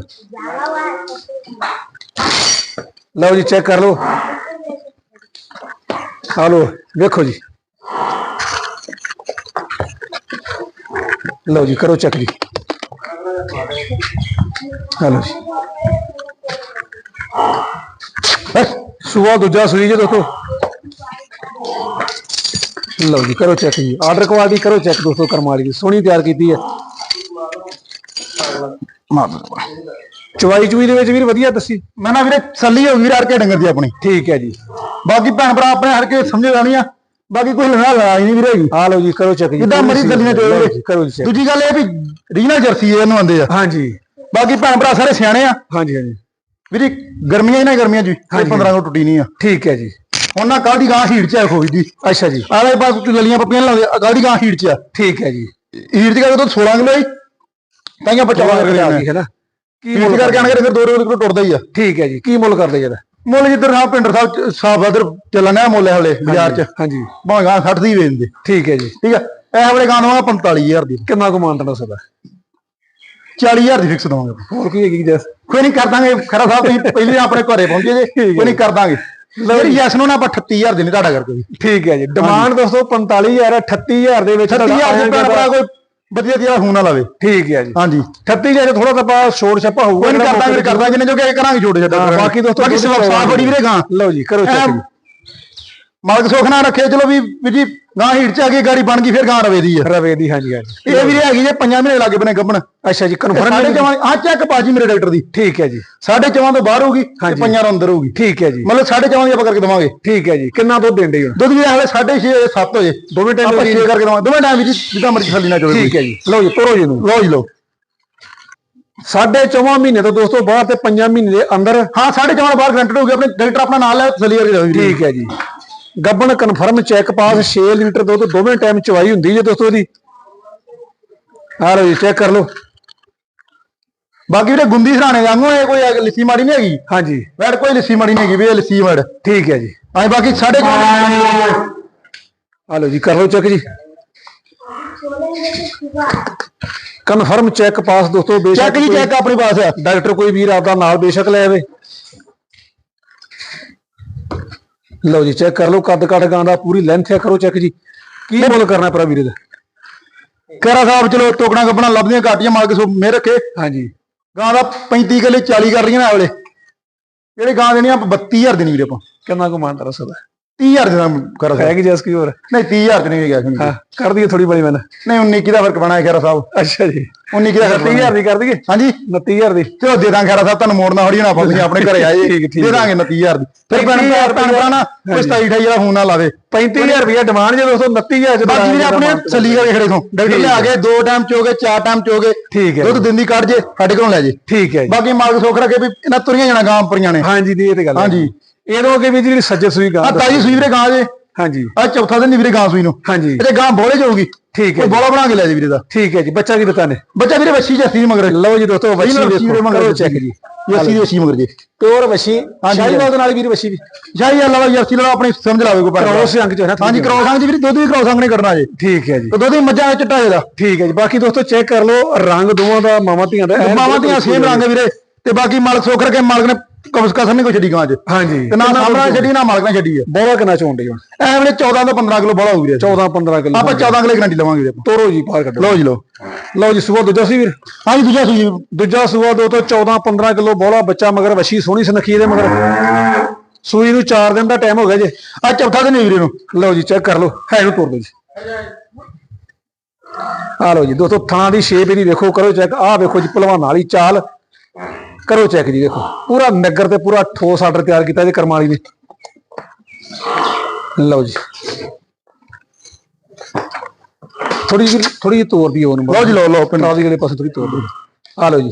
ਲਓ ਜੀ ਚੈੱਕ ਕਰ ਲਓ। ਲਓ ਵੇਖੋ ਜੀ। ਲਓ ਜੀ ਕਰੋ ਚੈੱਕ ਜੀ। ਲਓ ਜੀ। ਸੂਆ ਦੂਜਾ ਸੂਈ ਜੇ ਦੋਸਤੋ ਲਓ ਜੀ ਕਰੋ ਚੈੱਕ ਜੀ। ਆਰਡਰ ਕੁਆਲਿਟੀ ਕਰੋ ਚੈੱਕ ਦੋਸਤੋ ਕਰਮਾਲੀ ਦੀ। ਸੋਹਣੀ ਤਿਆਰ ਕੀਤੀ ਹੈ। ਚਵਾਈ ਚੁਈ ਦੇ ਵਿੱਚ ਵੀਰ ਵਧੀਆ ਦੱਸੀ। ਮੈਂ ਨਾ ਵੀਰੇ ਸੱਲੀ ਹੋ ਵੀਰ ਕੇ ਡੰਗਰ ਦੀ ਆਪਣੀ। ਠੀਕ ਹੈ ਜੀ। ਬਾਕੀ ਭੈਣ ਭਰਾ ਆਪਣੇ ਹਰ ਕੇ ਸਮਝ ਜਾਣੀ ਆ। ਬਾਕੀ ਕੋਈ ਲੈਣਾ ਲੈਣਾ ਹੀ ਨਹੀਂ ਵੀਰੇ। ਹੈਗੀ ਆ ਲਓ ਜੀ ਕਰੋ ਚੈੱਕ ਜੀ। ਜਿੱਦਾਂ ਚੋਏ ਲਓ ਜੀ, ਕਰੋ ਜੀ। ਦੂਜੀ ਗੱਲ ਇਹ ਵੀ ਰੀਜਨਲ ਜਰਸੀ ਇਹਨੂੰ ਆਂਦੇ ਆ। ਹਾਂਜੀ। ਬਾਕੀ ਭੈਣ ਭਰਾ ਸਾਰੇ ਸਿਆਣੇ ਆ। ਹਾਂਜੀ ਹਾਂਜੀ। ਵੀਰੇ ਗਰਮੀਆਂ ਹੀ ਨਾ ਗਰਮੀਆਂ ਜੀ 15 ਕੋ ਟੁੱਟੀ ਨਹੀਂ ਆ। ਠੀਕ ਹੈ ਜੀ। ਹੁਣ ਨਾ ਕੱਲ ਦੀ ਗਾਂ ਹੀਟ ਚ ਆ ਖੋਈ ਦੀ ਅੱਛਾ ਜੀ। ਆਲੇ ਪਾਸ ਕੁਝ ਲਲੀਆਂ ਪੱਪੀਆਂ ਲਾਉਂਦੇ ਕੱਲ ਦੀ ਗਾਂ ਹੀਟ ਚ ਆ? ਠੀਕ ਹੈ ਜੀ। ਹੀਟ ਦੀ ਕਰਕੇ ਤਾਂ 16 ਕਿਲੋ ਹੀ ਤਾਈਆਂ ਬਚਾਵਾ ਆ ਕਰਿਆ ਗਈ ਹੈ ਨਾ। ਕੀ ਮੁੱਲ ਕਰਕੇ ਆਣ ਕੇ ਫਿਰ 2 ਕਿਲੋ ਟੁੱਟਦਾ ਹੀ ਆ। ਠੀਕ ਹੈ ਜੀ ਕੀ ਮੁੱਲ ਕਰਦੇ ਜਰਾ? ਮੁੱਲ ਜਿੱਧਰ ਸਾਹਿਬ ਪਿੰਡਰ ਸਾਹਿਬ ਸਾਫ਼ ਅਦਰ ਚੱਲਣਾ ਹੈ ਮੁੱਲ ਹਲੇ ਬਾਜ਼ਾਰ ਚ। ਹਾਂਜੀ। ਭਾਵੇਂ ਗਾਂ 60 ਦੀ ਵੇਚਦੇ ਠੀਕ ਹੈ ਜੀ। ਠੀਕ ਆ? ਇਹ ਵਾਲੇ ਗਾਂ ਦਵਾਂਗਾ 45000 ਦੀ। ਕਿੰਨਾ ਕੁ ਮਾਨਤਨ ਹੋ ਸਕਦਾ 40000 ਦੀ ਫਿਕਸ ਦਵਾਂਗੇ। ਹੋਰ ਕੀ ਹੈਗੀ ਜਸ? ਕੋਈ ਨਹੀਂ ਕਰ ਦਾਂਗੇ। ਖਰਾ ਸਾਹਿਬ ਤੁਸੀਂ ਪਹਿਲੇ ਆਪਣੇ ਘਰੇ ਪਹੁੰਚੇ ਜੇ। ਕੋਈ ਨਹੀਂ ਕਰ ਦਾਂਗੇ। ਮੇਰੀ ਯੈਸ ਨੂੰ ਨਾ ਆਪਾਂ 38000 ਦੇਣੀ ਤੁਹਾਡਾ ਕਰਕੇ ਠੀਕ ਹੈ ਜੀ। ਡਿਮਾਂਡ ਦੋਸਤੋ 45000 38000 ਦੇ ਵਿੱਚ 38000 ਦੇ ਕੋਈ ਵਧੀਆ ਵਧੀਆ ਫੋਨ ਨਾ ਲਾਵੇ ਠੀਕ ਹੈ ਜੀ। ਹਾਂਜੀ। 38000 ਥੋੜਾ ਤਾਂ ਆਪਾਂ ਛੋੜ ਛੱਪਾ ਹੋਊਗਾ ਕੋਈ ਕਰਦਾ ਕਰਦਾ ਜਿੰਨੇ ਜੋ ਕਿ ਕਰਾਂਗੇ ਛੋਟੇ ਛੱਡਾ ਹਾਂ, ਬਾਕੀ ਦੋਸਤੋ ਬਾਕੀ ਸਾਫ਼ ਬੜੀ ਵੀਰੇ ਗਾਂ ਲਓ ਜੀ ਕਰੋ ਚੈੱਕ ਜੀ ਮਾਲਕ ਸੁੱਖ ਨਾਲ ਰੱਖੇ ਚਲੋ ਵੀ ਵੀਰ ਜੀ ਗਾਂ ਹੀਟ ਚ ਆ ਗਈ ਗਾੜੀ ਬਣ ਗਈ ਫਿਰ ਗਾਂ ਰਵੇ ਦੀ ਆ। ਰਵੇ ਦੀ ਹਾਂਜੀ ਹਾਂਜੀ। ਇਹ ਵੀਰੇ ਹੈਗੀ ਜੇ ਪੰਜਾਂ ਮਹੀਨੇ ਲੱਗੇ ਬਨੇ ਗੱਬਣ ਅੱਛਾ ਜੀ ਸਾਡੇ ਕਨਫਰਮ ਜਵਾਨ ਆ ਚੈੱਕ ਪਾਜੀ ਮੇਰੇ ਡਾਕਟਰ ਦੀ। ਠੀਕ ਹੈ ਜੀ। ਸਾਡੇ ਚਵਾਂ ਤੋਂ ਬਾਹਰ ਹੋਊਗੀ ਤੇ। ਪੰਜਾਂ ਤੋਂ ਅੰਦਰ ਹੋਊਗੀ। ਠੀਕ ਹੈ ਜੀ। ਮਤਲਬ ਸਾਡੇ ਚਵਾਂ ਦੀ ਆਪਾਂ ਕਰਕੇ ਦਵਾਂਗੇ। ਠੀਕ ਹੈ ਜੀ। ਕਿੰਨਾ ਦੁੱਧ ਦਿੰਦੇ ਹੋ ਦੁੱਧ ਵੀ ਹਲੇ 6:30 7 ਵਜੇ ਦੋਵੇਂ ਟਾਈਮ ਆਪਾਂ 6 ਕਰਕੇ ਦਵਾਂਗੇ। ਦੋਵੇਂ ਟਾਈਮ ਵਿੱਚ ਜਿੱਦਾਂ ਮਰਜ਼ੀ ਥੱਲੀ ਨਾ ਚੋਵੇ ਠੀਕ ਹੈ ਜੀ। ਲਓ ਜੀ ਤੋਰੋ ਜੀ ਨੂੰ ਲਓ ਜੀ ਲਓ। ਸਾਢੇ ਚੌਵਾਂ ਮਹੀਨੇ ਤੋਂ ਦੋਸਤੋ ਬਾਹਰ ਤੇ ਪੰਜਾਂ ਮਹੀਨੇ ਦੇ ਅੰਦਰ ਹਾਂ ਸਾਡੇ ਚਵਾਂ ਬਾਹਰ ਗਰੰਟਡ ਹੋ ਗਿਆ ਆਪਣੇ ਡਾਕਟਰ ਆਪਣਾ ਨਾਲ ਲੈ ਵੀਰੇ ਠੀਕ ਹੈ ਜੀ। ਗੱਬਣ ਕਨਫਰਮ ਚੈੱਕ ਪਾਸ 6 ਲੀਟਰ ਦੁੱਧ ਦੋਵੇਂ ਟਾਈਮ ਚਵਾਈ ਹੁੰਦੀ ਜੇ ਦੋਸਤੋ ਦੀ ਆ ਲਓ ਜੀ ਚੈੱਕ ਕਰ ਲਓ। ਬਾਕੀ ਵੀਰੇ ਗੁੰਦੀ ਸਰਾਣੇ ਵਾਂਗੂ ਇਹ ਕੋਈ ਲਿੱਸੀ ਮਾੜੀ ਨਹੀਂ ਹੈਗੀ। ਹਾਂਜੀ। ਵੈੜ ਕੋਈ ਲਿੱਸੀ ਮਾੜੀ ਨਹੀਂ ਹੈਗੀ ਵੀ ਇਹ ਲਿੱਸੀ ਵੈੜ। ਠੀਕ ਹੈ ਜੀ। ਹਾਂ ਬਾਕੀ ਸਾਡੇ ਆ ਲਓ ਜੀ ਕਰ ਲਓ ਚੈੱਕ ਜੀ। ਕਨਫਰਮ ਚੈੱਕ ਪਾਸ ਦੋਸਤੋ ਬੇਸ਼ੱਕ ਚੈੱਕ ਜੀ ਚੈੱਕ ਆਪਣੀ ਪਾਸ ਆ ਡਾਕਟਰ ਕੋਈ ਵੀਰ ਆਪਦਾ ਨਾਲ ਬੇਸ਼ੱਕ ਲੈ ਆਵੇ। ਲਓ ਜੀ ਚੈੱਕ ਕਰ ਲਓ ਕੱਦ ਕੱਟ ਗਾਂ ਦਾ ਪੂਰੀ ਲੈਂਥ ਹੈ ਕਰੋ ਚੈੱਕ ਜੀ। ਕੀ ਮੁੱਲ ਕਰਨਾ ਭਰਾ ਵੀਰੇ ਦਾ? ਕਰਾ ਸਾਹਿਬ ਚਲੋ ਟੋਕਣਾ ਗੱਬਣਾ ਲੱਭਦੀਆਂ ਘਾਟੀਆਂ ਮਾਲਕ ਸੋ ਮੇ ਰੱਖੇ। ਹਾਂਜੀ। ਗਾਂ ਦਾ 35 ਕਿੱਲੇ 40 ਕਰ ਰਹੀਆਂ ਨੇ ਆਵਲੇ ਜਿਹੜੇ ਗਾਂ ਦੇਣੀ ਆਪਾਂ 32000 ਦੇਣੀ ਵੀਰੇ ਆਪਾਂ। ਕਿੰਨਾ ਕੁ ਮਾਨ ਤਰਸਦਾ 30000 ਦੇਣਾ ਕਰਾ ਹੈ ਕਿ ਜਸ ਕੀ ਹੋਰ? ਨਹੀਂ 30000 ਤੇ ਨਹੀਂ ਗਿਆ ਹਾਂ ਕਰ ਦਈਏ ਥੋੜੀ ਬੜੀ ਮੈਨ। ਨਹੀਂ 19 ਕੀ ਦਾ ਫ਼ਰਕ ਬਣਾ ਹੈ ਖੈਰਾ ਸਾਹਿਬ ਅੱਛਾ ਜੀ। 19 ਕੀ ਦਾ ਫ਼ਰਕ 30000 ਦੀ ਕਰ ਦਈਏ? ਹਾਂਜੀ। 29000 ਦੀ। ਚਲੋ ਦੇ ਦਾਂਗੇ ਖੈਰਾ ਸਾਹਿਬ ਤੁਹਾਨੂੰ ਮੋੜਨਾ ਹੋੜੀ ਨਾ ਆਪਾਂ ਤੁਸੀਂ ਆਪਣੇ ਘਰੇ ਆਏ। ਦੇ ਦਾਂਗੇ 29000 ਦੀ। ਫਿਰ ਭਰਾ ਭੈਣ ਭਰਾ ਨਾ ਕੋਈ 27 28 ਦਾ ਫੋਨ ਨਾ ਲਾਵੇ। 35000 ਰੁਪਏ ਡਿਮਾਂਡ ਜੇ ਦੋਸਤੋ 29000 ਚ ਬਾਕੀ ਵੀਰੇ ਆਪਣੇ ਸੱਲੀ ਕਰਕੇ ਖੜੇ ਤੋਂ ਡਾਕਟਰ ਲਿਆ ਕੇ ਦੋ ਟਾਈਮ ਚੋਗੇ ਚਾਰ ਟਾਈਮ ਚੋਗੇ ਠੀਕ ਹੈ ਦੁੱਧ ਦਿੰਦੀ ਕੱਢ ਜੇ ਸਾਡੇ ਕੋਲੋਂ ਲੈ ਜੇ। ਠੀਕ ਹੈ ਬਾਕੀ ਮਾਲਕ ਸੁੱਖ ਰੱਖੇ ਵੀ ਇਹਨਾਂ ਤੁਰੀਆਂ ਜਾਣਾ ਗਾਂ ਪਰੀਆਂ ਨੇ। ਹਾਂਜੀ ਦੀ ਇਹ ਤੇ ਗੱਲ। ਹਾਂਜੀ। ਇਹਦੋਂ ਅੱਗੇ ਵੀ ਜਿਹੜੀ ਸੱਜੇ ਸੂਈ ਗਾਂ ਆ ਤਾਜੀ ਸੂਈ ਵੀਰੇ ਗਾਂ ਜੇ। ਹਾਂਜੀ। ਆ ਚੌਥਾ ਦਿਨ ਨੀ ਵੀਰੇ ਗਾਂ ਸੂਈ ਨੂੰ। ਹਾਂਜੀ। ਇਹਦੇ ਗਾਂ ਬੋਲੇ ਜਾਊਗੀ ਠੀਕ ਹੈ ਬੋਲਾ ਬਣਾ ਕੇ ਲੈ ਜੇ ਵੀਰੇ ਦਾ। ਠੀਕ ਹੈ ਜੀ। ਬੱਚਾ ਕੀ ਦਿੱਤਾ ਨੇ? ਬੱਚਾ ਵੀਰੇ ਵੱਛੀ ਜੱਸੀ ਮਗਰ। ਲਓ ਜੀ ਦੋਸਤੋ ਵੱਛੀ ਦੇਖੋ ਮਗਰ ਕਰੋ ਚੈੱਕ ਜੀ। ਜੱਸੀ ਦੀ ਵੱਛੀ ਮਗਰ ਜੀ। ਪਿਓਰ ਵੱਛੀ। ਸ਼ਾਹੀ ਨਾਲ ਨਾਲ ਵੀਰ ਵੱਛੀ ਵੀ। ਸ਼ਾਹੀ ਅੱਲਾ ਜਰਸੀ ਲੜਾ ਆਪਣੀ ਸਮਝ ਲਾਵੇ ਭੈਣ ਭਰਾ। ਕ੍ਰੋਸ ਅੰਗ ਚ ਹੈ ਨਾ ਹਾਂਜੀ ਕ੍ਰੋਸ ਅੰਗ ਜੀ ਵੀਰੇ ਦੁੱਧ ਵੀ ਕ੍ਰੋਸ ਅੰਗ ਨਹੀਂ ਕੱਢਣਾ ਜੇ। ਠੀਕ ਹੈ ਜੀ। ਤੇ ਦੁੱਧ ਮੱਝਾਂ ਵਿੱਚ ਚਿੱਟਾ ਇਹਦਾ ਠੀਕ ਹੈ ਜੀ। ਬਾਕੀ ਦੋਸਤੋ ਚੈੱਕ ਕਰ ਲਓ ਰੰਗ ਦੋਵਾਂ ਦਾ ਮਾਵਾਂ ਧੀਆਂ ਦਾ ਮਾਵਾਂ ਦੀਆਂ ਸੇਮ ਰੰਗ ਵੀਰੇ। ਤੇ ਬਾਕੀ ਮਾਲਕ ਸੁੱਖ ਰੱਖੇ ਮਾਲਕ ਨੇ ਕਮਸ ਕਸਰ ਨਹੀਂ ਕੋਈ ਛੱਡੀ ਗਾਂ ਚ ਹਾਂਜੀ। ਤੇ ਨਾ ਸਾਹਮਣਾ ਛੱਡੀ ਨਾ ਮਾਲਕ ਨੇ ਛੱਡੀ ਆ। ਬੋਲਾ ਕਿੰਨਾ ਚੋਣ ਡਈ ਹੁਣ? ਐ ਵੇਲੇ 14 ਤੋਂ 15 ਕਿਲੋ ਬੜਾ ਹੋ ਵੀਰੇ 14 15 ਕਿਲੋ ਆਪਾਂ 14 ਕਿਲੋ ਗਰੰਟੀ ਲਵਾਂਗੇ ਵੀਰੇ ਤੋਰੋ ਜੀ ਬਾਹਰ ਕੱਢੋ। ਲਓ ਜੀ ਲਓ। ਲਓ ਜੀ ਸੂਆ ਦੂਜਾ ਸੀ ਵੀਰ। ਹਾਂਜੀ ਦੂਜਾ ਸੂਈ ਦੂਜਾ ਸੂਆ ਦੋ ਤੋਂ 14 15 ਕਿਲੋ ਬੋਲਾ ਬੱਚਾ ਮਗਰ ਵੱਛੀ ਸੋਹਣੀ ਸੁਨੱਖੀ ਇਹਦੇ ਮਗਰ। ਸੂਈ ਨੂੰ 4 ਦਿਨ ਦਾ ਟਾਈਮ ਹੋ ਗਿਆ ਜੇ। ਆ ਚੌਥਾ ਦਿਨ ਵੀਰੇ ਨੂੰ। ਲਓ ਜੀ ਚੈੱਕ ਕਰ ਲਓ। ਹੈ ਇਹਨੂੰ ਤੋੜ ਦਿਓ ਜੀ। ਆ ਲਓ ਜੀ ਦੋਸਤੋ ਥਾਂ ਦੀ ਸ਼ੇਪ ਇਹਦੀ ਵੇਖੋ ਕਰੋ ਚੈੱਕ ਆਹ ਵੇਖੋ ਜੀ ਭਲਵਾਨ ਵਾਲੀ ਚਾਲ। ਕਰੋ ਚੈੱਕ ਜੀ ਦੇਖੋ। ਪੂਰਾ ਨਗਰ ਤੇ ਪੂਰਾ ਠੋਸ ਆਰਡਰ ਤਿਆਰ ਕੀਤਾ ਇਹਦੇ ਕਰਮਾਂ ਵਾਲੀ ਨੇ। ਲਓ ਜੀ। ਥੋੜੀ ਜਿਹੀ ਥੋੜੀ ਜਿਹੀ ਤੋੜ ਦੀ ਉਹਨੂੰ। ਲਓ ਜੀ ਲਓ ਲਓ ਪਿੰਡ। ਟਰਾਲੀ ਵਾਲੇ ਪਾਸੇ ਥੋੜੀ ਤੋੜ ਦਿਓ। ਆ ਲਓ ਜੀ।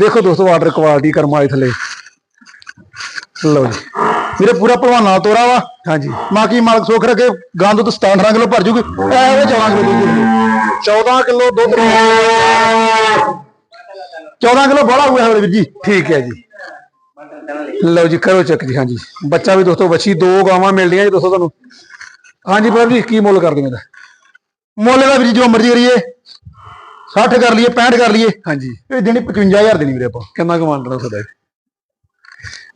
ਦੇਖੋ ਦੋਸਤੋ ਆਰਡਰ ਕੁਆਲਿਟੀ ਕਰਮਾਂ ਵਾਲੀ ਥੱਲੇ। ਲਓ ਜੀ। ਵੀਰੇ ਪੂਰਾ ਭਲਵਾਨਾ ਤੋਰਾ ਵਾ। ਹਾਂਜੀ। ਮਾਕੀ ਮਾਲਕ ਸੁੱਖ ਰੱਖੇ? ਗਾਂ ਦੁੱਧ 17 18 ਕਿਲੋ ਭਰ ਜੂਗੀ। ਐ ਵੇ 14 ਕਿਲੋ ਦੁੱਧ 14 ਕਿਲੋ ਦੁੱਧ। 14 ਕਿਲੋ ਬੜਾ ਹੋਇਆ ਵੀਰੇ ਵੀਰ ਜੀ। ਠੀਕ ਹੈ ਜੀ। ਲਓ ਜੀ ਕਰੋ ਚੱਕ ਜੀ ਹਾਂਜੀ। ਬੱਚਾ ਵੀ ਦੋਸਤੋ ਬੱਚੀ ਦੋ ਗਾਵਾਂ ਮਿਲਦੀਆਂ ਜੀ ਦੋਸਤੋ ਤੁਹਾਨੂੰ। ਹਾਂਜੀ ਪ੍ਰਭ ਜੀ ਕੀ ਮੁੱਲ ਕਰਦੇ ਮੇਰਾ ਮੁੱਲ ਦਾ ਵੀਰ ਜੀ ਜੋ ਮਰਜ਼ੀ ਕਰੀਏ। 60 ਕਰ ਲਈਏ 65 ਕਰ ਲਈਏ। ਹਾਂਜੀ। ਇਹ ਦੇਣੀ 55000 ਦੇਣੀ ਵੀਰੇ ਆਪਾਂ। ਕਿੰਨਾ ਕਮਾਂਡਣਾ ਤੁਹਾਡਾ ਇਹ?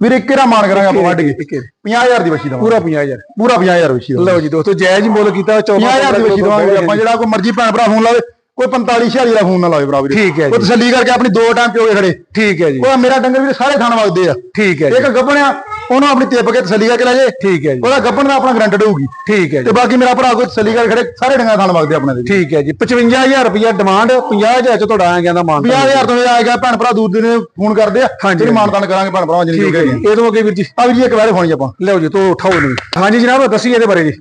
ਵੀਰੇ ਦਾ ਮਾਨ ਕਰਾਂਗੇ ਆਪਾਂ ਵੱਢ ਕੇ। ਇੱਕ- ਇੱਕ। 50000 ਦੀ ਬੱਚੀ ਦਾ ਪੂਰਾ 50000 ਪੂਰਾ 50000 ਬੱਚੀ ਦਾ ਲਓ ਜੀ ਦੋਸਤੋ ਜਾਇਜ਼ ਮੁੱਲ ਕੀਤਾ 14 50000 ਦੀ ਬੱਚੀ ਦਵਾਂਗੇ ਆਪਾਂ। ਜਿਹੜਾ ਕੋਈ ਮਰਜ਼ੀ ਭੈਣ ਭਰਾ ਫੋਨ ਲਾਵੇ। ਕੋਈ 45 46 ਦਾ ਫੋਨ ਨਾ ਲਾਵੇ ਭਰਾ ਵੀਰੇ। ਠੀਕ ਹੈ ਜੀ। ਉਹ ਤਸੱਲੀ ਕਰਕੇ ਆਪਣੀ ਦੋ ਟਾਈਮ ਪਿਓਗੇ ਖੜੇ। ਠੀਕ ਹੈ ਜੀ। ਉਹ ਮੇਰਾ ਡੰਗਰ ਵੀਰੇ ਸਾਰੇ ਥਾਣ ਵਗਦੇ ਆ। ਠੀਕ ਹੈ ਇੱਕ ਜੀ ਗੱਬਣਿਆ ਉਹਨੂੰ ਆਪਣੀ ਤਿੱਪ ਕੇ ਤਸੱਲੀ ਕਰਕੇ ਲੈ ਜੇ। ਠੀਕ ਹੈ ਜੀ। ਉਹਦਾ ਗੱਬਣ ਦਾ ਆਪਣਾ ਗਰੰਟਡ ਹੋਊਗੀ। ਠੀਕ ਹੈ ਤੇ ਜੀ ਬਾਕੀ ਮੇਰਾ ਭਰਾ ਕੋਈ ਤਸੱਲੀ ਕਰਕੇ ਖੜੇ ਸਾਰੇ ਡੰਗਰ ਥਾਣ ਵਗਦੇ ਆਪਣੇ ਦੇ। ਠੀਕ ਹੈ ਜੀ। 55000 ਰੁਪਇਆ ਡਿਮਾਂਡ 50000 ਚ ਤੁਹਾਡਾ ਆ ਗਿਆ ਦਾ ਮਾਨ 50000 ਤੋਂ ਇਹ ਆਏਗਾ ਭੈਣ ਭਰਾ ਦੂਰ ਦੇ ਫੋਨ ਕਰਦੇ ਆ। ਹਾਂਜੀ, ਜਿਹੜੀ ਮਾਨਤਾਨ ਕਰਾਂਗੇ ਭੈਣ ਭਰਾ ਜਿੰਨੀ ਠੀਕ ਹੈ ਜੀ। ਇਹ ਤੋਂ ਅੱਗੇ ਵੀਰ ਜੀ। ਆ ਵੀਰ ਜੀ ਇੱਕ ਵਾਰ ਫੋਨ ਜੀ ਆਪਾਂ। ਲਓ ਜੀ ਤੋਂ ਉਠਾਓ ਨਹੀਂ ਹਾਂਜੀ ਜਨਾਬ ਦੱਸੀ ਇਹਦੇ ਬਾਰੇ ਜੀ।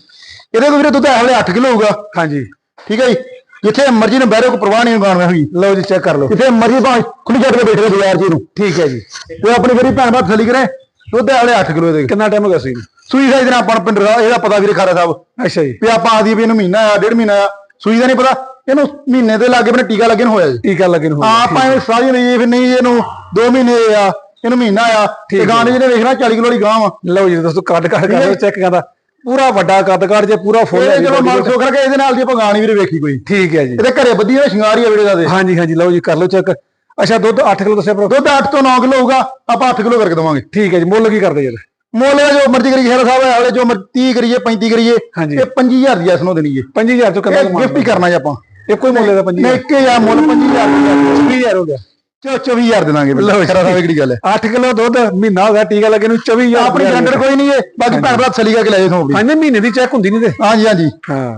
ਇਹਦੇ ਕੋਲ ਵੀਰੇ ਦੁੱਧ ਇਹ ਵੇਲੇ 8 ਕਿਲੋ ਹੋਊਗਾ। ਹਾਂਜੀ। ਠੀਕ ਹੈ ਜੀ। ਜਿੱਥੇ ਮਰਜ਼ੀ ਨੇ ਬਹਿਰੇ ਕੋ ਪਰਵਾਹ ਨਹੀਂ ਗਾਣ ਹੋਈ ਲਓ ਜੀ ਚੈੱਕ ਕਰ ਲਓ। ਜਿੱਥੇ ਮਰਜ਼ੀ ਭਾਵੇਂ ਖੁੱਲੀ ਜੱਟ ਕੇ ਬੈਠੇ ਰਹੋ ਬਾਜ਼ਾਰ ਜੀ ਨੂੰ ਠੀਕ ਹੈ ਜੀ। ਤੇ ਆਪਣੀ ਜਿਹੜੀ ਭੈਣ ਭਰਾ ਤਸੱਲੀ ਕਰੇ ਦੁੱਧ ਵੇਲੇ 8 ਕਿਲੋ ਦੇ। ਕਿੰਨਾ ਟਾਈਮ ਹੋ ਗਿਆ ਸੀ? ਸੂਈ ਦੇ ਨਾਲ ਆਪਾਂ ਨੂੰ ਪਿੰਡ ਦਾ ਇਹਦਾ ਪਤਾ ਵੀਰੇ ਖਾਰਾ ਸਾਹਿਬ। ਅੱਛਾ ਜੀ। ਵੀ ਆਪਾਂ ਆਦੀ ਵੀ ਇਹਨੂੰ ਮਹੀਨਾ ਆ ਡੇਢ ਮਹੀਨਾ ਆ। ਸੂਈ ਦਾ ਨਹੀਂ ਪਤਾ ਇਹਨੂੰ ਮਹੀਨੇ ਦੇ ਲਾਗੇ ਬਨੇ ਟੀਕਾ ਲੱਗੇ ਨੂੰ ਹੋਇਆ ਜੀ। ਟੀਕਾ ਲੱਗੇ ਨੂੰ ਹੋ ਗਿਆ। ਆਪਾਂ ਇਹ ਸਾਰੀ ਲਈਏ ਫਿਰ ਨਹੀਂ ਇਹਨੂੰ 2 ਮਹੀਨੇ ਆ ਇਹਨੂੰ ਮਹੀਨਾ ਆ। ਤੇ ਗਾਂ ਜਿਹਨੇ ਵੇਖਣਾ 40 ਕਿਲੋ ਵਾਲੀ ਗਾਂ ਵਾ ਲਓ ਜੀ ਦੋਸਤੋ ਕੱਟ ਕੱਟ ਕਰ ਚੈੱਕ ਕਰਦਾ ਪੂਰਾ ਵੱਡਾ ਕੱਦ ਕਰ ਜੇ ਪੂਰਾ ਫੁੱਲ ਹੈ ਇਹ ਚਲੋ weight। ਸੋਖ ਕਰਕੇ ਇਹਦੇ ਨਾਲ ਦੀ ਆਪਾਂ ਗਾਂ ਨਹੀਂ ਵੀਰੇ ਵੇਖੀ ਕੋਈ। ਠੀਕ ਹੈ ਜੀ। ਇਹਦੇ ਘਰੇ ਬੱਦੀ ਹੋਏ ਸ਼ਿੰਗਾਰ ਹੀ ਆ ਵੀਰੇ ਦਾ ਦੇ ਹਾਂਜੀ ਹਾਂਜੀ ਲਓ ਜੀ ਕਰ ਲਓ ਚੈੱਕ ਅੱਛਾ ਦੁੱਧ 8 ਕਿਲੋ ਦੱਸਿਆ ਪਰ ਦੁੱਧ 8 ਤੋਂ 9 ਕਿਲੋ ਹੋਊਗਾ ਆਪਾਂ 8 ਕਿਲੋ ਕਰਕੇ ਦਵਾਂਗੇ। ਠੀਕ ਹੈ ਜੀ ਮੁੱਲ ਕੀ ਕਰਦੇ ਜੀ ਇਹਦਾ? ਮੁੱਲ ਜੋ ਮਰਜ਼ੀ ਕਰੀਏ ਖੇਰਾ ਸਾਹਿਬ ਵਾਲੇ ਜੋ ਮਰ- 30 ਕਰੀਏ 35 ਕਰੀਏ। ਇਹ 25000 ਦੀ ਐਸ ਨੂੰ ਦੇਣੀ ਜੇ 25000 ਤੋਂ ਇਹ ਗਿਫਟ ਹੀ ਕਰਨਾ ਜੀ ਆਪਾਂ। ਇੱਕੋ ਹੀ ਮੁੱਲ ਦਾ 25000 ਨਹੀਂ ਇੱਕ ਹਜ਼ਾਰ ਮੁੱਲ 25000 ਦੀ 20000 ਹੋ ਗਿਆ। ਚੋ 24000 ਦੇ ਦਾਂਗੇ ਲਓ। ਖੇਰਾ ਸਾਹਿਬ ਕਿਹੜੀ ਗੱਲ ਹੈ। 8 ਕਿਲੋ ਦੁੱਧ ਮਹੀਨਾ ਹੋ ਗਿਆ ਟੀਕਾ ਲੱਗੇ ਨੂੰ 24000 ਆਪਣੀ ਗਰੰਟਰ ਕੋਈ ਨਹੀਂ ਹੈ। ਬਾਕੀ ਭੈਣ ਭਰਾ ਸਲੀ ਕਰਕੇ ਲੈ ਜਾਓ ਤੁਹਾਨੂੰ ਹਾਂਜੀ ਮਹੀਨੇ ਦੀ ਚੈੱਕ ਹੁੰਦੀ ਨਹੀਂ ਤੇ। ਹਾਂਜੀ ਹਾਂਜੀ। ਹਾਂ।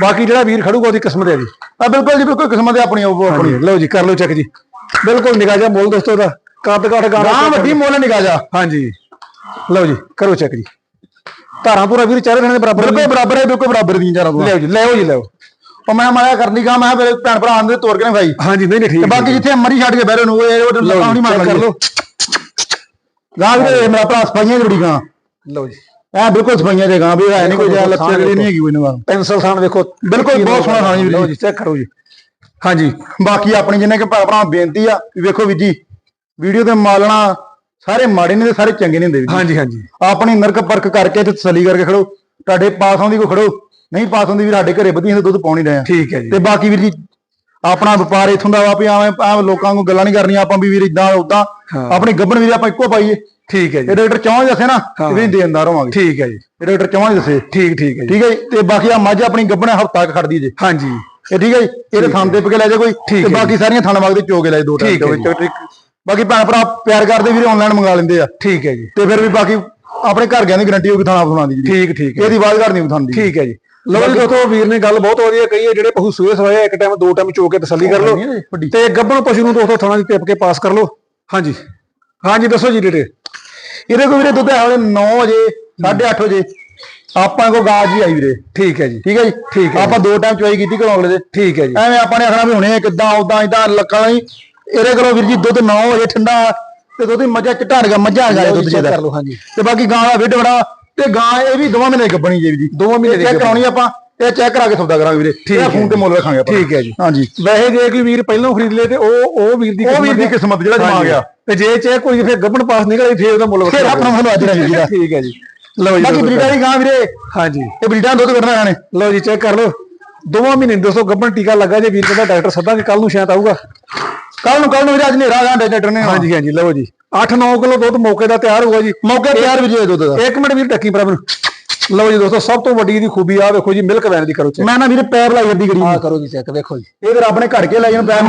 ਬਾਕੀ ਜਿਹੜਾ ਵੀਰ ਖੜੂਗਾ ਉਹਦੀ ਕਿਸਮਤ ਹੈ ਜੀ। ਆ ਬਿਲਕੁਲ ਜੀ ਬਿਲਕੁਲ ਕਿਸਮਤ ਹੈ ਆਪਣੀ ਉਹ ਆਪਣੀ। ਲਓ ਜੀ ਕਰ ਲਓ ਚੈੱਕ ਜੀ। ਬਿਲਕੁਲ ਨਿਗਾਹ ਜਾ ਮੁੱਲ ਦੋਸਤੋ ਦਾ ਕੱਦ ਕਾਠ ਗਾਣਾ ਗਾਂ ਵੱਡੀ ਮੁੱਲ ਨਿਕਾ ਜਾ। ਹਾਂਜੀ। ਲਓ ਜੀ ਕਰੋ ਚੈੱਕ ਜੀ। ਧਾਰਾਂ ਪੂਰਾ ਵੀਰ ਚਾਰੇ ਦੇ ਬਰਾਬਰ ਬਿਲਕੁਲ ਬਰਾਬਰ ਹੈ ਬਿਲਕੁਲ ਬਰਾਬਰ ਦੀ ਚਾਰਾਂ ਲਿਓ ਜੀ ਲਿਓ ਜੀ ਲਿਓ ਉਹ ਮੈਂ ਮਾਇਆ ਕਰਨੀ ਗਾ ਮੈਂ ਫਿਰ ਭੈਣ ਭਰਾ ਆਂਦੇ ਤੋਰ ਕੇ ਨਾ ਭਾਈ ਹਾਂਜੀ ਨਹੀਂ ਨਹੀਂ ਠੀਕ ਤੇ ਬਾਕੀ ਜਿੱਥੇ ਮਰੀ ਛੱਡ ਕੇ ਬਹਿਰੇ ਨੂੰ ਉਹ ਉਹ ਲਓ ਨਹੀਂ ਮਾਰ ਕਰ ਲਓ। ਗਾਂ ਵੀਰੇ ਮੇਰਾ ਭਰਾ ਸਫਾਈਆਂ ਜੁੜੀ ਗਾਂ। ਲਓ ਜੀ। ਐ ਬਿਲਕੁਲ ਸਫਾਈਆਂ ਦੇ ਗਾਂ ਵੀ ਹੈ ਨਹੀਂ ਕੋਈ ਜਿਆ ਦੇਖੋ, ਲੱਛੇ ਜਿਹੜੀ ਨਹੀਂ ਹੈਗੀ ਕੋਈ ਨਾ ਪੈਨਸਲ ਥਾਣ ਵੇਖੋ ਬਿਲਕੁਲ ਬਹੁਤ ਸੋਹਣਾ ਥਾਣ ਜੀ ਵੀਰ। ਲਓ ਜੀ ਚੈੱਕ ਕਰੋ ਜੀ। ਹਾਂਜੀ ਬਾਕੀ ਆਪਣੀ ਜਿੰਨੇ ਕਿ ਭਰਾ ਭਰਾ ਬੇਨਤੀ ਆ ਵੀ ਵੇਖੋ ਵੀਰ ਜੀ ਵੀਡੀਓ ਤੇ ਮਾਲਣਾ ਸਾਰੇ ਮਾੜੇ ਨਹੀਂ ਤੇ ਸਾਰੇ ਚੰਗੇ ਨਹੀਂ ਹੁੰਦੇ ਜੀ। ਹਾਂਜੀ ਹਾਂਜੀ। ਆਪਣੀ ਨਰਕ ਪਰਖ ਕਰਕੇ ਤੇ ਤਸੱਲੀ ਕਰਕੇ ਖੜੋ। ਤੁਹਾਡੇ ਪਾਸ ਆਉਂਦੀ ਕੋ ਖੜੋ। ਨਹੀਂ ਪਾਸ ਆਉਂਦੀ ਵੀ ਸਾਡੇ ਘਰੇ ਵਧੀਆ ਦੁੱਧ ਪਾਉਣੀ ਰਹੇ ਆ। ਠੀਕ ਹੈ ਜੀ। ਤੇ ਬਾਕੀ ਵੀਰ ਜੀ ਆਪਣਾ ਵਪਾਰ ਇਥੋਂ ਦਾ ਵਾ ਵੀ ਐਵੇਂ ਲੋਕਾਂ ਨੂੰ ਗੱਲਾਂ ਨਹੀਂ ਕਰਨੀਆਂ ਆਪਾਂ ਵੀ ਵੀਰ ਇਦਾਂ ਉਦਾਂ। ਆਪਣੀ ਗੱਬਣ ਵੀਰ ਆਪਾਂ ਇੱਕੋ ਪਾਈਏ। ਠੀਕ ਹੈ ਜੀ। ਇਹ ਡਾਕਟਰ ਚੌਂਜ ਦੱਸੇ ਨਾ ਤੇ ਵੀ ਦੇਣਦਾਰ ਹੋਵਾਂਗੇ। ਠੀਕ ਹੈ ਜੀ। ਇਹ ਡਾਕਟਰ ਚੌਂਜ ਦੱਸੇ। ਠੀਕ ਠੀਕ ਹੈ ਜੀ। ਠੀਕ ਹੈ ਜੀ। ਤੇ ਬਾਕੀ ਆ ਮੱਝ ਆਪਣੀ ਗੱਬਣ ਹਫਤਾ ਕ ਖੜਦੀ ਜੇ। ਹਾਂਜੀ। ਇਹ ਠੀਕ ਹੈ ਜੀ। ਇਹਦੇ ਥਣ ਤੇ ਪਕੇ ਲੈ ਜਾ ਕੋਈ। ਤੇ ਬਾਕੀ ਸਾਰੀਆਂ ਥਣ ਵਗਦੇ ਚੋਗੇ ਲੈ ਦੋ ਟਾਈਮ ਦੇ ਵਿੱਚ। ਬਾਕੀ ਭੈਣ ਭਰਾ ਪਿਆਰ ਕਰਦੇ ਵੀਰੇ ਆਨਲਾਈਨ ਮੰਗਾ ਲੈਂਦੇ ਆ। ਠੀਕ ਹੈ ਜੀ। ਤੇ ਫਿਰ ਵੀ ਬਾਕੀ ਆਪਣੇ ਘਰ ਗਿਆ ਦੀ ਗਾਰੰਟੀ ਹੋਊਗੀ ਥਾਣਾ ਸੁਣਾ ਦੀ ਜੀ। ਠੀਕ ਠੀਕ ਇਹਦੀ ਆਵਾਜ਼ ਘਰ ਨਹੀਂ ਥਾਣ ਦੀ ਠੀਕ ਹੈ ਜੀ। ਲਓ ਜੀ ਦੋਸਤੋ ਵੀਰ ਨੇ ਗੱਲ ਬਹੁਤ ਵਧੀਆ ਕਹੀ ਹੈ ਜਿਹੜੇ ਪਸ਼ੂ ਸੂਏ ਸਵਾਏ ਇੱਕ ਟਾਈਮ ਦੋ ਟਾਈਮ ਚੋ ਕੇ ਤਸੱਲੀ ਕਰ ਲਓ। ਤੇ ਗੱਬਣ ਪਸ਼ੂ ਨੂੰ ਦੋਸਤੋ ਥਣਾ ਦੀ ਟਿਪ ਕੇ ਪਾਸ ਕਰ ਲਓ। ਹਾਂਜੀ। ਹਾਂਜੀ ਦੱਸੋ ਜੀ ਡੇਟੇ ਇਹਦੇ ਕੋਲ ਵੀਰੇ ਦੁੱਧ ਹੈ ਵਾਲੇ 9 ਵਜੇ 8:30 ਵਜੇ। ਆਪਾਂ ਕੋ ਗਾਜ ਹੀ ਆਈ ਵੀਰੇ। ਠੀਕ ਹੈ ਜੀ। ਠੀਕ ਹੈ ਜੀ? ਠੀਕ ਹੈ ਆਪਾਂ ਦੋ ਟਾਈਮ ਚੁਆਈ ਕੀਤੀ ਘਰੋਂ ਅਗਲੇ ਦੇ। ਠੀਕ ਹੈ ਜੀ। ਐਵੇਂ ਆਪਾਂ ਨੇ ਆਖਣਾ ਵੀ ਹੁਣੇ ਕਿੱਦਾਂ ਉਦਾਂ ਇਦਾਂ ਲੱਕਾਂ ਨਹੀਂ ਇਹਦੇ ਕੋਲੋਂ ਵੀਰ ਜੀ ਦੁੱਧ 9 ਵਜੇ ਠੰਡਾ ਤੇ ਦੁੱਧ ਦੀ ਮੱਝਾਂ ਚਿੱਟਾ ਰਗਾ ਮੱਝਾਂ ਆ ਦੁੱਧ ਚੈੱਕ ਜਿਹਦਾ ਕਰ ਲਓ ਹਾਂਜੀ। ਤੇ ਬਾਕੀ ਗਾਂ ਦਾ ਵਿੱਡ ਬੜਾ ਤੇ ਗਾਂ ਇਹ ਵੀ ਦੋਵਾਂ ਮਹੀਨੇ ਗੱਬਣੀ ਜੇ ਜੀ। ਦੋਵਾਂ ਮਹੀਨੇ ਦੀ ਚੈੱਕ ਕਰਾਉਣੀ ਆਪਾਂ ਇਹ ਚੈੱਕ ਕਰਾ ਕੇ ਸੌਦਾ ਕਰਾਂਗੇ ਵੀਰੇ। ਇਹ ਫੋਨ ਤੇ ਮੁੱਲ ਰੱਖਾਂਗੇ ਆਪਾਂ। ਠੀਕ ਹੈ ਜੀ। ਹਾਂਜੀ। ਵੈਸੇ ਜੇ ਕੋਈ ਵੀਰ ਪਹਿਲਾਂ ਖਰੀਦ ਲੇ ਤੇ ਉਹ ਉਹ ਵੀਰ ਦੀ ਉਹ ਵੀਰ ਦੀ। ਕਿਸਮਤ ਜਿਹੜਾ ਜਮਾ। ਗਿਆ ਤੇ ਜੇ ਚੇ ਕੋਈ ਫਿਰ ਗੱਬਣ ਪਾਸ ਨਿਕਲੇ ਫਿਰ ਉਹਦਾ ਮੁੱਲ ਫਿਰ ਆਪਣਾ ਮੁੱਲ ਅੱਜ ਦਾ ਵੀਰ ਦਾ। ਠੀਕ ਹੈ ਜੀ। ਲਓ ਜੀ ਬਾਕੀ ਬਰੀਡਾਂ ਦੀ ਗਾਂ ਵੀਰੇ। ਹਾਂਜੀ। ਇਹ ਬਰੀਡਾਂ ਦੁੱਧ ਕਰਨਾ ਇਹਨਾਂ ਨੇ। ਲਓ ਜੀ ਚੈੱਕ ਕਰ ਲਓ। ਦੋਵਾਂ ਮਹੀਨੇ ਦੋਸਤੋ ਗੱਬਣ ਟੀਕਾ ਲੱਗਾ ਜੇ ਵੀਰ ਕਹਿੰਦਾ ਡਾਕਟਰ ਸੱਦਾਂਗੇ ਕੱਲ ਨੂੰ ਸ਼ਾਇਦ ਆਊਗਾ। ਕੱਲ ਨੂੰ ਕੱਲ ਨੂੰ ਵੀਰੇ ਅੱਜ ਨੇਰਾ ਗਾਂ ਡਾਕਟਰ ਨੇ। ਹਾਂਜੀ ਹਾਂਜੀ ਲਓ ਜੀ। 8-9 ਕਿਲੋ ਦੁੱਧ ਮੌਕੇ ਦਾ ਤਿਆਰ ਹੋਊਗਾ ਜੀ। ਮੌਕੇ ਤਿਆਰ ਵੀਰ ਜੀ ਦੁੱਧ ਦਾ। ਇੱਕ ਮਿੰਟ ਵੀਰ ਟੱਕੀ ਮੈਨੂੰ। ਲਓ ਜੀ ਦੋਸਤੋ ਸਭ ਤੋਂ ਵੱਡੀ ਇਹਦੀ ਖੂਬੀ ਆ ਵੇਖੋ ਜੀ ਮਿਲਕ ਵੈਨ ਦੀ ਕਰੋ ਚੈੱਕ ਮੈਂ ਨਾ ਵੀਰੇ ਪੈਰ ਲਾਈ ਵੱਡੀ ਗੜੀ ਆ ਕਰੋ ਜੀ ਚੈੱਕ ਵੇਖੋ ਜੀ। ਇਹ ਰੱਬ ਨੇ ਘੜ ਕੇ ਲਾਈ ਨੂੰ ਪੈਰ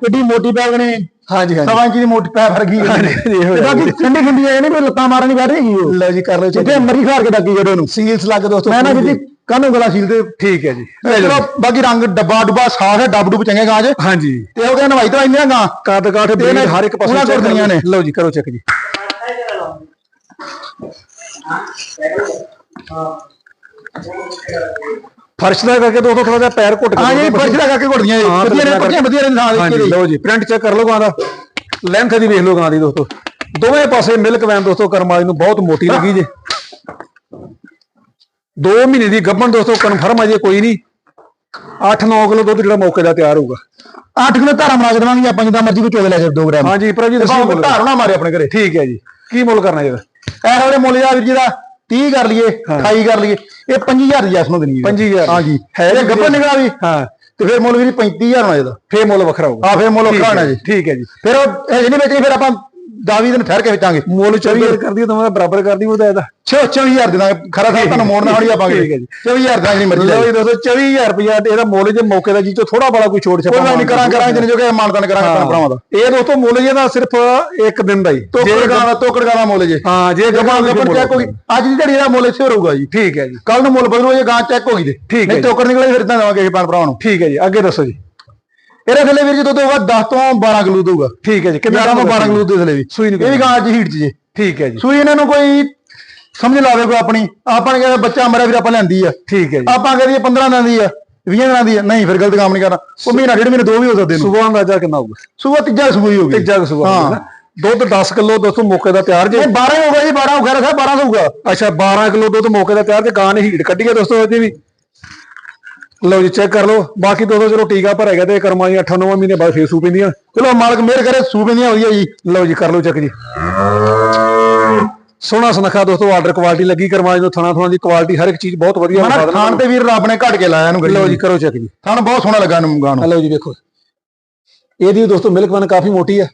ਕਿੱਡੀ ਮੋਟੀ ਪੈਰ ਨੇ ਹਾਂਜੀ ਹਾਂਜੀ ਸਵਾ ਇੰਚ ਦੀ ਮੋਟੀ ਪੈਰ ਵਰਗੀ ਤੇ ਬਾਕੀ ਠੰਡੀ ਠੰਡੀ ਇਹ ਨਹੀਂ ਵੀ ਲੱਤਾਂ ਮਾਰਨ ਨਹੀਂ ਬੈਠ ਰਹੀ ਉਹ ਲਓ ਜੀ ਕਰ ਲਓ ਚੈੱਕ ਮਰੀ ਖਾਰ ਕੇ ਡੱਕੀ ਜਿਹੜੇ ਨੂੰ ਸੀਲਸ ਲੱਗ ਦੋਸਤੋ। ਮੈਂ ਨਾ ਵੀਰ ਜੀ ਕਾਨੂੰ ਗਲਾ ਸੀਲ ਤੇ ਠੀਕ ਹੈ ਜੀ। ਚਲੋ ਬਾਕੀ ਰੰਗ ਡੱਬਾ ਡੁੱਬਾ ਸਾਫ਼ ਹੈ ਡੱਬ ਡੁੱਬ ਚੰਗੇ ਗਾਂ 'ਚ ਹਾਂਜੀ। ਤੇ ਉਹ ਕਹਿੰਦੇ ਨਵਾਈ ਤਾਂ ਇੰਨੀਆਂ ਗਾਂ ਕਾਠ ਬਰੀਡ ਇਹਨੇ ਹਰ ਇੱਕ ਪਾਸੇ check ਕਰਨੀਆਂ ਨੇ। ਲਓ ਜੀ ਕਰੋ ਚੈੱਕ ਜੀ। ਫਰਸ਼ ਦਾ ਕਰਕੇ ਦੋਸਤੋ ਥੋੜਾ ਜਿਹਾ ਪੈਰ ਘੁੱਟ ਕੇ ਹਾਂ ਜੀ ਫਰਸ਼ ਦਾ ਕਰਕੇ ਘੁੱਟਦੀਆਂ ਹਾਂ, ਵਧੀਆ ਨੇ ਪੱਕੀਆਂ ਵਧੀਆ ਨੇ ਹਾਂਜੀ ਦੇ ਲਓ ਜੀ ਪ੍ਰਿੰਟ ਚੈੱਕ ਕਰ ਲਓ ਗਾਂ ਦਾ। ਲੈਂਥ ਦੀ ਵੇਖ ਲਓ ਗਾਂ ਦੀ ਦੋਸਤੋ। ਦੋਵੇਂ ਪਾਸੇ ਮਿਲਕ ਵੈਨ ਦੋਸਤੋ ਕਰਮਾਲੀ ਨੂੰ ਬਹੁਤ ਮੋਟੀ ਲੱਗੀ ਜੇ। 2 ਮਹੀਨੇ ਦੀ ਗੱਭਣ ਦੋਸਤੋ ਕਨਫਰਮ ਅਜੇ ਕੋਈ ਨਹੀਂ 8-9 ਕਿਲੋ ਦੁੱਧ ਜਿਹੜਾ ਮੌਕੇ ਦਾ ਤਿਆਰ ਹੋਊਗਾ। 8 ਕਿਲੋ ਧਾਰਾ ਬਣਾ ਕੇ ਦੇਵਾਂਗੇ ਆਪਾਂ ਜਿੱਦਾਂ ਮਰਜ਼ੀ ਕੋਈ ਚੋਲੇ ਲੈ ਜਾਓ 2 ਗ੍ਰਾਮ। ਹਾਂਜੀ ਭਰਾ ਜੀ ਦੱਸੋ ਮੁੱਲ। ਧਾਰ ਨਾ ਮਾਰੇ ਆਪਣੇ ਘਰੇ। ਠੀਕ ਹੈ ਜੀ। ਕੀ ਮੁੱਲ ਕਰਨਾ ਜੀ ਇਹਦਾ? ਇਹ ਵਾਲੇ ਮੁੱਲ ਦਾ ਵੀਰ ਜੀ ਦਾ 30 ਕਰ ਲਈਏ 28 ਕਰ ਲਈਏ। ਇਹ 25000 ਦੀ ਜੈਸ ਨੂੰ ਦੇਣੀ ਹੈ। 25000 ਹਾਂਜੀ। ਹੈ ਇਹ ਗੱਬਰ ਨਿਕਲਾ ਵੀ ਹਾਂ। ਤੇ ਫਿਰ ਮੁੱਲ ਵੀਰ 35000 ਹੋਣਾ ਇਹਦਾ। ਫੇਰ ਮੁੱਲ ਵੱਖਰਾ ਹੋਊਗਾ। ਆ ਫਿਰ ਮੁੱਲ ਵੱਖਰਾ ਹੈ ਹੋਣਾ ਜੀ ਠੀਕ ਹੈ ਜੀ। ਫਿਰ ਇਹ ਨਹੀਂ ਵੇਚਣੀ ਫਿਰ ਆਪਾਂ ਦਾਵੀ ਦਿਨ ਠਹਿਰ ਕੇ ਵੇਚਾਂਗੇ। ਮੁੱਲ 24000 ਕਰਦੀ ਤਾਂ ਮੈਂ ਬਰਾਬਰ ਕਰਦੀ ਉਹਦਾ ਇਹਦਾ। 24000 ਦੇ ਦਾਂਗੇ। ਖਰਾ ਸਾਹਿਬ ਤੁਹਾਨੂੰ ਮੋੜਨਾ ਹੋਣੀ ਆਪਾਂਗੇ ਠੀਕ ਹੈ ਜੀ। 24000 ਦਾ ਨਹੀਂ ਮਰਜ਼ੀ ਲਓ ਜੀ ਦੋਸਤੋ 24000 ਰੁਪਇਆ ਇਹਦਾ ਮੁੱਲ ਜੇ ਮੌਕੇ ਦਾ ਜੀ ਤੋਂ ਥੋੜਾ ਬੜਾ ਕੋਈ ਛੋੜ ਛਪਾ ਕੋਈ ਨਹੀਂ ਕਰਾਂ ਕਰਾਂ ਜਿੰਨੇ ਜੋ ਕਿ ਮਾਨਦਾਨ ਕਰਾਂਗੇ ਭੈਣ ਭਰਾਵਾਂ ਦਾ। ਇਹ ਦੋਸਤੋ ਮੁੱਲ ਜੇ ਦਾ ਸਿਰਫ ਇੱਕ ਦਿਨ ਦਾ ਹੀ। ਤੋਕੜ ਗਾਂ ਦਾ ਤੋਕੜ ਗਾਂ ਦਾ ਮੁੱਲ ਜੇ। ਹਾਂ ਜੇ ਗੱਭਣ ਗੱਬਰ ਚੈੱਕ ਹੋ ਗਈ। ਅੱਜ ਦੀ ਦਿਹਾੜੀ ਦਾ ਮੁੱਲ ਇੱਥੇ ਰਹੂਗਾ ਜੀ। ਠੀਕ ਹੈ ਜੀ। ਕੱਲ ਨੂੰ ਮੁੱਲ ਬਦਲੂ ਜੇ ਗਾਂ ਚੈੱਕ ਹੋ ਗਈ ਤੇ ਠੀਕ ਹੈ। ਤੋਕੜ ਨਿਕਲੇ ਫਿਰ ਤਾਂ ਦੇਵਾਂਗੇ ਭੈਣ ਭਰਾਵਾਂ ਨੂੰ। ਠੀਕ ਹੈ ਜੀ ਅੱਗੇ ਦੱਸੋ ਜੀ। ਇਹਦੇ ਥੱਲੇ ਵੀਰ ਜੀ ਦੁੱਧ ਹੋਊਗਾ 10 ਤੋਂ 12 ਕਿਲੋ ਦਊਗਾ ਠੀਕ ਹੈ ਜੀ ਕਿੰਨਾ ਤੋਂ 12 ਕਿਲੋ ਦੇ ਥੱਲੇ ਵੀ ਸੂਈ ਨੂੰ ਇਹ ਵੀ ਗਾਂ ਚ ਹੀਟ ਚ ਜੇ। ਠੀਕ ਹੈ ਜੀ। ਸੂਈ ਇਹਨਾਂ ਨੂੰ ਕੋਈ ਸਮਝ ਲਾਵੇ ਕੋਈ ਆਪਣੀ। ਆਪਾਂ ਨੇ ਕਹਿੰਦਾ ਬੱਚਾ ਮਰਿਆ ਵੀਰ ਆਪਾਂ ਲੈਂਦੀ ਆ। ਠੀਕ ਹੈ ਜੀ। ਆਪਾਂ ਕਹਿੰਦੇ 15 ਦਿਨਾਂ ਦੀ ਆ 20 ਦਿਨਾਂ ਦੀ ਆ। ਨਹੀਂ ਫਿਰ ਗਲਤ ਕੰਮ ਨਹੀਂ ਕਰਨਾ। ਉਹ ਮਹੀਨਾ ਡੇਢ ਮਹੀਨੇ ਦੋ ਵੀ ਹੋ ਸਕਦੇ ਨੇ ਸੁਬਹ ਅੰਦਾਜ਼ਾ ਕਿੰਨਾ ਹੋਊਗਾ? ਸੂਆ ਤੀਜਾ ਸੂਈ ਹੋ ਗਈ ਤੀਜਾ ਸੁਬਹ ਹਾਂ। ਦੁੱਧ 10 ਕਿਲੋ ਦੋਸਤੋ ਮੌਕੇ ਦਾ ਤਿਆਰ ਜੇ। ਇਹ 12 ਹੋ ਗਿਆ ਜੀ 12 ਹੋ ਗਿਆ ਰਖਾ 12 ਹੋਊਗਾ। ਅੱਛਾ 12 ਕਿਲੋ ਦੁੱਧ ਮੌਕੇ ਦਾ ਤਿਆਰ ਤੇ ਗਾਂ ਨੇ ਹੀਟ ਕੱਢੀ ਹੈ ਦੋਸਤੋ ਇਹਦੀ ਵੀ। ਲਓ ਜੀ ਚੈੱਕ ਕਰ ਲਓ। ਬਾਕੀ ਦੋਸਤੋ ਚਲੋ ਟੀਕਾ ਭਰਿਆ ਗਿਆ ਤੇ ਕਰਮਾਂ ਦੀ 8-9 ਮਹੀਨੇ ਬਾਅਦ ਫੇਰ ਸੂ ਪੈਂਦੀਆਂ ਚਲੋ ਮਾਲਕ ਮਿਹਰ ਕਰੇ ਸੂਬੇ ਦੀਆਂ ਵਧੀਆ ਜੀ। ਲਓ ਜੀ ਕਰ ਲਓ ਚੈੱਕ ਜੀ। ਸੋਹਣਾ ਸੁਨੱਖਾ ਦੋਸਤੋ ਆਰਡਰ ਕੁਆਲਿਟੀ ਲੱਗੀ ਕਰਮਾਂ ਨੂੰ ਥਣਾ ਥਣਾ ਦੀ ਕੁਆਲਿਟੀ ਹਰ ਇੱਕ ਚੀਜ਼ ਬਹੁਤ ਵਧੀਆ ਮਨਾ ਖਾਣ ਤੇ ਵੀਰ ਰੱਬ ਨੇ ਘਟ ਕੇ ਲਾਇਆ ਇਹਨੂੰ। ਲਓ ਜੀ ਕਰੋ ਚੈੱਕ ਜੀ। ਸਾਨੂੰ ਬਹੁਤ ਸੋਹਣਾ ਲੱਗਾ ਇਹਨੂੰ ਗਾਂ ਨੂੰ। ਲਓ ਜੀ ਵੇਖੋ। ਇਹਦੀ ਦੋਸਤੋ ਮਿਲਕ ਵਨ ਕਾਫੀ ਮੋਟੀ ਆ।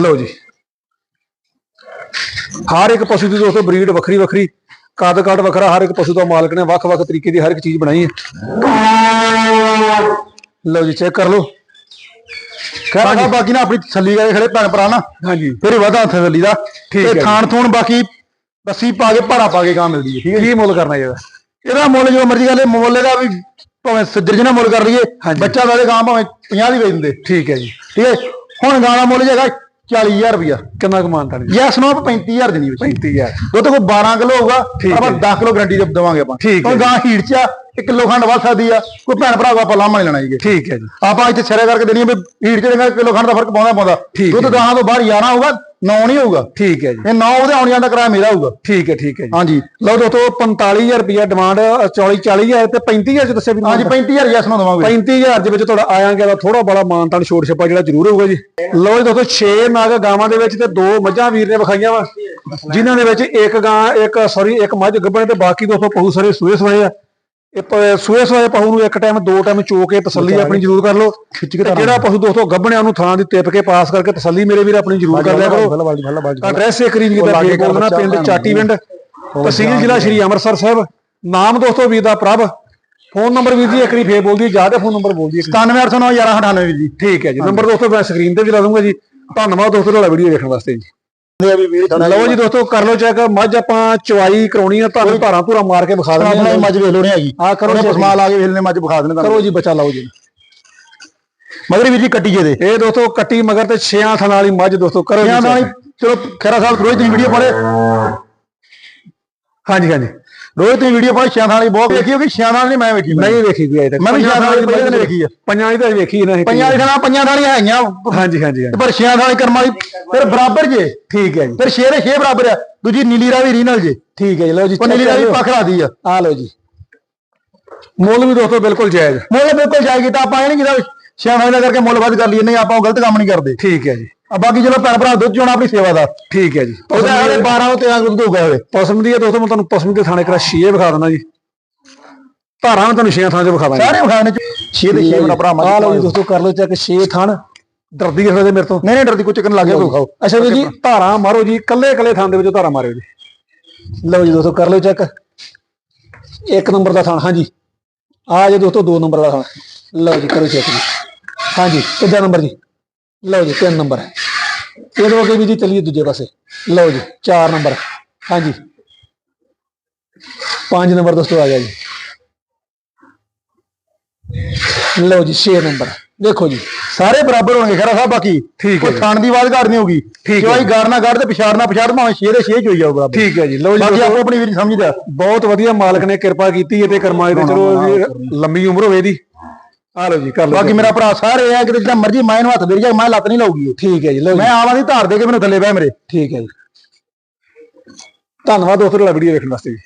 ਲਓ ਜੀ। ਹਰ ਇੱਕ ਪਸ਼ੂ ਦੀ ਦੋਸਤੋ ਬਰੀਡ ਵੱਖਰੀ ਵੱਖਰੀ ਕੱਦ ਕੱਦ ਵੱਖਰਾ ਹਰ ਇੱਕ ਪਸ਼ੂ ਦਾ ਮਾਲਕ ਨੇ ਵੱਖ-ਵੱਖ ਤਰੀਕੇ ਦੀ ਹਰ ਇੱਕ ਚੀਜ਼ ਬਣਾਈ ਹੈ। ਲਓ ਜੀ ਚੈੱਕ ਕਰ ਲਓ। ਖੈਰ ਬਾਕੀ ਨਾ ਆਪਣੀ ਥੱਲੀ ਗਏ ਖੜੇ ਭੈਣ ਭਰਾ ਨਾ ਹਾਂਜੀ। ਫਿਰ ਹੀ ਵਾਧਾ ਥੱਲੀ ਦਾ। ਠੀਕ ਹੈ ਤੇ। ਖਾਣ ਥੂਣ ਬਾਕੀ ਬੱਸੀ ਪਾ ਕੇ ਭਾੜਾ ਪਾ ਕੇ ਗਾਂ ਮਿਲਦੀ ਹੈ। ਠੀਕ ਹੈ ਕੀ ਮੁੱਲ ਕਰਨਾ ਇਹਦਾ? ਇਹਦਾ ਮੁੱਲ ਜੋ ਮਰਜ਼ੀ ਕਰ ਲੈ ਮੁੱਲ ਇਹਦਾ ਵੀ ਭਾਵੇਂ ਸਿੱਧਰ ਜਿਹਾ ਮੁੱਲ ਕਰ ਲਈਏ। ਬੱਚਾ ਵਾਲੇ ਗਾਂ ਭਾਵੇਂ 50 ਦੀ ਵੇਚ ਦਿੰਦੇ। ਠੀਕ ਹੈ ਜੀ। ਠੀਕ ਹੈ ਹੁਣ ਗਾਂ ਦਾ ਮੁੱਲ ਜੇ ਹੈਗਾ 40000 ਰੁਪਇਆ ਕਿੰਨਾ ਕੁ ਮਾਨਤਾ ਜੀ ਯੈਸ ਨੋ 35000 ਦੇਣੀ ਵਿੱਚ 35000 ਉਹ ਤੋਂ ਕੋਈ 12 ਕਿਲੋ ਹੋਊਗਾ ਆਪਾਂ ਹੈ। 10 ਕਿਲੋ ਗਰੰਟੀ ਦੇ ਦੇਵਾਂਗੇ ਆਪਾਂ। ਠੀਕ ਹੈ ਗਾਂ ਹੀਟ ਚ ਆ 1 ਕਿਲੋ ਖੰਡ ਵੱਧ ਸਕਦੀ ਆ ਕੋਈ ਭੈਣ ਭਰਾ ਕੋ ਆਪਾਂ ਲਾਮਾ ਨਹੀਂ ਲੈਣਾ ਜੀ। ਠੀਕ ਹੈ ਜੀ। ਆਪਾਂ ਇੱਥੇ ਸਿਰੇ ਕਰਕੇ ਦੇਣੀ ਵੀ ਹੀਟ ਚ ਕਿਲੋ ਖੰਡ ਦਾ ਫ਼ਰਕ ਪਾਉਂਦਾ ਪਾਉਂਦਾ ਦੁੱਧ ਹੈ। ਗਾਂ ਤੋਂ ਬਾਹਰ 11 ਹੋਊਗਾ 9 ਨਹੀਂ ਹੋਊਗਾ। ਠੀਕ ਹੈ ਜੀ। ਇਹ 9 ਉਹਦੇ ਆਉਣ ਜਾਣ ਦਾ ਕਿਰਾਇਆ ਮੇਰਾ ਹੋਊਗਾ। ਠੀਕ ਹੈ ਠੀਕ ਹੈ ਜੀ। ਹਾਂਜੀ। ਲਓ ਦੋਸਤੋ 45000 ਰੁਪਇਆ ਡਿਮਾਂਡ 40 40000 ਤੇ 35000 ਚ ਦੱਸਿਆ ਵੀ ਹਾਂਜੀ 35000 ਯੈਸ ਨੋ ਦੇਵਾਂਗੇ। 35000 ਦੇ ਵਿੱਚ ਤੁਹਾਡਾ ਆਇਆ ਗਿਆ ਦਾ ਥੋੜਾ ਬੜਾ ਮਾਨਤਾਨ ਛੋਟ ਛੱਪਾ ਜਿਹੜਾ ਜ਼ਰੂਰ ਹੋਊਗਾ ਜੀ। ਲਓ ਜੀ ਦੋਸਤੋ 6 ਨਗ ਗਾਵਾਂ ਦੇ ਵਿੱਚ ਤੇ ਦੋ ਮੱਝਾਂ ਵੀਰ ਨੇ ਵਿਖਾਈਆਂ ਵਾ। ਜਿਨ੍ਹਾਂ ਦੇ ਵਿੱਚ ਇੱਕ ਗਾਂ ਇੱਕ ਸੌਰੀ ਇੱਕ ਮੱਝ ਗੱਭਣ ਤੇ ਬਾਕੀ ਦੋਸਤੋ ਪਹੂ ਸਾਰੇ ਸੂਏ ਸਵਾਏ ਆ। ਇਹ ਸੂਏ ਸਵਾਏ ਪਹੂ ਨੂੰ ਇੱਕ ਟਾਈਮ ਦੋ ਟਾਈਮ ਚੋ ਕੇ ਤਸੱਲੀ ਆਪਣੀ ਜ਼ਰੂਰ ਕਰ ਲਓ। ਖਿੱਚ ਕੇ ਜਿਹੜਾ ਪਸ਼ੂ ਦੋਸਤੋ ਗੱਭਣਿਆ ਉਹਨੂੰ ਥਾਂ ਦੀ ਟਿਪ ਕੇ ਪਾਸ ਕਰਕੇ ਤਸੱਲੀ ਮੇਰੇ ਵੀਰ ਆਪਣੀ ਜ਼ਰੂਰ ਕਰ ਲਿਆ ਕਰੋ। ਐਡਰੈਸ ਇੱਕ ਰੀਜ ਲਾਗੇ ਫੇਰ ਬੋਲਣਾ ਪਿੰਡ ਚਾਟੀਵਿੰਡ ਤਹਿਸੀਲ ਜ਼ਿਲ੍ਹਾ ਸ਼੍ਰੀ ਅੰਮ੍ਰਿਤਸਰ ਸਾਹਿਬ। ਨਾਮ ਦੋਸਤੋ ਵੀਰ ਦਾ ਪ੍ਰਭ। ਫੋਨ ਨੰਬਰ ਵੀਰ ਜੀ ਇੱਕ ਵਾਰੀ ਫੇਰ ਬੋਲ ਦਿਓ ਜ਼ਿਆਦਾ ਫੋਨ ਨੰਬਰ ਬੋਲ ਦਿਓ 97809 1198 ਜੀ। ਠੀਕ ਹੈ ਜੀ ਨੰਬਰ ਦੋਸਤੋ ਮੈਂ ਸਕਰੀਨ ਤੇ ਵੀ ਲਾ ਦੂੰਗਾ ਜੀ। ਧੰਨਵਾਦ ਦੋਸਤੋ ਤੁਹਾਡਾ ਵੀਡੀਓ ਦੇਖਣ ਵਾਸਤੇ ਜੀ। ਇਹ ਵੀ ਵੀਰ ਲਓ ਜੀ ਦੋਸਤੋ ਕਰ ਲਓ ਚੈੱਕ ਮੱਝ ਆਪਾਂ ਚਵਾਈ ਕਰਾਉਣੀ ਆ ਤੁਹਾਨੂੰ ਧਾਰਾਂ ਧੂਰਾ ਮਾਰ ਕੇ ਵਿਖਾ ਆਪਣਾ ਦਿੰਦੇ ਹੀ ਆ। ਮੱਝ ਵੇਖ ਲੋਣੀ ਹੈਗੀ। ਹਾਂ, ਕਰੋ। ਪਸਮਾ ਲਾ ਕੇ ਵੇਖ ਲੈਣੇ ਮੱਝ ਵਿਖਾ ਦੇਣੇ ਤੁਹਾਨੂੰ। ਕਰੋ ਜੀ ਬੱਚਾ ਲਾਓ ਜੀ। ਮਗਰ ਵੀਰ ਜੀ ਕੱਟੀ ਜੇ ਦੇ। ਇਹ ਦੋਸਤੋ ਕੱਟੀ ਮਗਰ ਤੇ ਛਿਆਂ ਥਣ ਵਾਲੀ ਮੱਝ ਦੋਸਤੋ ਕਰੋ ਜੀ। ਚਲੋ ਖੈਰਾ ਸਾਹਿਬ ਰੋਜ਼ ਤੁਸੀਂ ਵੀਡੀਓ ਪਾਲੇ ਹਾਂਜੀ ਹਾਂਜੀ। ਰੋਜ਼ ਤੁਸੀਂ ਵੀਡੀਓ ਪਾਲੇ ਸ਼ਿਆਂ ਵਾਲੀ ਬਹੁਤ ਵੇਖੀ ਹੋਗੀ ਨਾਲ ਨਹੀਂ ਮੈਂ ਵੇਖੀ ਨਹੀਂ ਵੇਖੀ ਵੀ ਅਜੇ ਤੱਕ। ਮੈਂ ਵੀ ਸ਼ਿਆਂ ਵਾਲੀ ਪਹਿਲਾਂ ਵੇਖੀ ਆ। ਪੰਜਾਂ ਦੀ ਤਾਂ ਵੇਖੀ ਨਾ ਪੰਜਾਂ ਦੀ ਥਾਂ ਪੰਜਾਂ ਥਾਲੀਆਂ ਹੈਗੀਆਂ। ਹਾਂਜੀ ਹਾਂਜੀ ਪਰ ਛਿਆਂ ਵਾਲੀ ਕਰਮ ਵਾਲੀ ਫਿਰ ਬਰਾਬਰ ਜੇ। ਠੀਕ ਹੈ ਜੀ। ਫਿਰ ਛੇ ਦੇ ਛੇ ਬਰਾਬਰ ਆ। ਦੂਜੀ ਨੀਲੀ ਰਾਵੀ ਰੀਨਲ ਜੇ। ਠੀਕ ਹੈ ਜੀ ਲਓ ਜੀ ਨੀਲੀ ਰਾਵੀ ਲਿਓ। ਪੱਖ ਲਾਦੀ ਆ। ਆ ਲਓ ਜੀ। ਮੁੱਲ ਵੀ ਦੋਸਤੋ ਬਿਲਕੁਲ ਜਾਇਜ਼। ਮੁੱਲ ਬਿਲਕੁਲ ਜਾਏਗੀ ਤਾਂ ਆਪਾਂ ਇਹ ਨਹੀਂ ਜਿਹਦਾ ਛਿਆਂ ਵਾਲੀ ਦਾ ਕਰਕੇ ਮੁੱਲ ਵੱਧ ਕਰ ਲਈਏ। ਨਹੀਂ ਆਪਾਂ ਉਹ ਗਲਤ ਕੰਮ ਨਹੀਂ ਕਰਦੇ। ਠੀਕ ਹੈ ਜੀ। ਆ ਬਾਕੀ ਚਲੋ ਭੈਣ ਭਰਾ ਦੁੱਧ ਚੋਣਾ ਆਪਣੀ ਸੇਵਾ ਦਾ। ਠੀਕ ਹੈ ਜੀ। ਉਹਦਾ ਹਾਲੇ 12 ਤੋਂ 13 ਦੁੱਧ ਹੋ ਗਿਆ ਹੋਵੇ ਪਸਮ ਦੀ ਹੈ ਦੋਸਤੋ ਮੈਂ ਤੁਹਾਨੂੰ ਪਸਮ ਦੇ ਥਾਣੇ ਕਰਾ ਛੀਏ ਵਿਖਾ ਦਿੰਦਾ ਜੀ। ਧਾਰਾਂ ਮੈਂ ਤੁਹਾਨੂੰ ਛੇ ਥਾਂ 'ਚ ਵਿਖਾ ਦਾਂਗਾ। ਸਾਰੇ ਖਾਣੇ ਚ ਛੇ ਦੇ ਛੇ ਮੇਰਾ ਭਰਾ ਮੱਝ ਆ ਲਓ ਜੀ ਦੋਸਤੋ ਕਰ ਲਓ ਚੈੱਕ ਛੇ ਥਣ। ਡਰਦੀ ਕਿਸੇ ਦੇ ਮੇਰੇ ਤੋਂ। ਨਹੀਂ ਨਹੀਂ ਡਰਦੀ ਕੋਈ ਚੱਕਰ ਲੱਗੇ ਕੋਈ ਖਾਓ। ਅੱਛਾ ਵੀਰ ਜੀ ਧਾਰਾਂ ਮਾਰੋ ਜੀ ਕੱਲੇ ਕੱਲੇ ਥਾਂ ਦੇ ਵਿੱਚੋਂ ਧਾਰਾਂ ਮਾਰਿਓ ਜੀ। ਲਓ ਜੀ ਦੋਸਤੋ ਕਰ ਲਓ ਚੈੱਕ ਇੱਕ ਨੰਬਰ ਦਾ ਥਾਂ ਹਾਂਜੀ। ਆ ਜੇ ਦੋਸਤੋ ਦੋ ਨੰਬਰ ਦਾ ਥਾਂ ਲਓ ਜੀ ਕਰੋ ਚੈੱਕ ਜੀ। ਹਾਂਜੀ ਕਿੱਦਾਂ ਨੰਬਰ ਜੀ। ਲਓ ਜੀ ਤਿੰਨ ਨੰਬਰ। ਇਹ ਦੋ ਅੱਗੇ ਵੀ ਜੀ ਚੱਲੀਏ ਦੂਜੇ ਪਾਸੇ। ਲਓ ਜੀ ਚਾਰ ਨੰਬਰ। ਹਾਂਜੀ। ਪੰਜ ਨੰਬਰ ਦੋਸਤੋ ਆ ਗਿਆ ਜੀ। ਲਓ ਜੀ 6 ਨੰਬਰ। ਦੇਖੋ ਜੀ ਸਾਰੇ ਬਰਾਬਰ ਹੋਣਗੇ ਖਰਾ ਸਾਹਿਬ ਬਾਕੀ ਠੀਕ ਹੈ। ਥਣ ਦੀ ਘਾਟ ਨਹੀਂ ਹੋਗੀ ਠੀਕ ਹੈ ਕੋਈ ਗਾੜਨਾ ਗਾੜ ਤੇ ਪਿਛਾੜਨਾ ਪਿਛਾੜ ਭਾਵੇਂ ਛੇ ਦੇ ਛੇ ਚ ਹੋਈ ਜਾਓ ਬਰਾਬਰ। ਠੀਕ ਹੈ ਜੀ ਲਓ ਜੀ ਬਾਕੀ ਆਪੋ ਆਪਣੀ ਵੀਰ ਸਮਝਦਾ ਬਹੁਤ ਵਧੀਆ ਮਾਲਕ ਨੇ ਕਿਰਪਾ ਕੀਤੀ ਹੈ ਤੇ ਕਰਮਾਂ ਦੇ ਚਲੋ ਵੀ ਲੰਮੀ ਉਮਰ ਹੋਵੇ ਦੀ ਆ ਲਓ ਜੀ ਕਰ ਲਓ ਬਾਕੀ ਮੇਰਾ ਭਰਾ ਸਾਰੇ ਆ ਕਿ ਜਿੱਦਾਂ ਮਰਜ਼ੀ ਮੈਂ ਨੂੰ ਹੱਥ ਦੇ ਜਾ ਮੈਂ ਲੱਤ ਨਹੀਂ ਲਾਉਗੀ ਠੀਕ ਹੈ ਜੀ ਲਓ ਮੈਂ ਆਵਾਂ ਦੀ ਧਾਰ ਦੇ ਕੇ ਮੈਨੂੰ ਥੱਲੇ ਬਹਿ ਮੇਰੇ। ਠੀਕ ਹੈ ਜੀ। ਧੰਨਵਾਦ ਦੋਸਤੋ ਵੀਡੀਓ ਦੇਖਣ ਵਾਸਤੇ ਜੀ।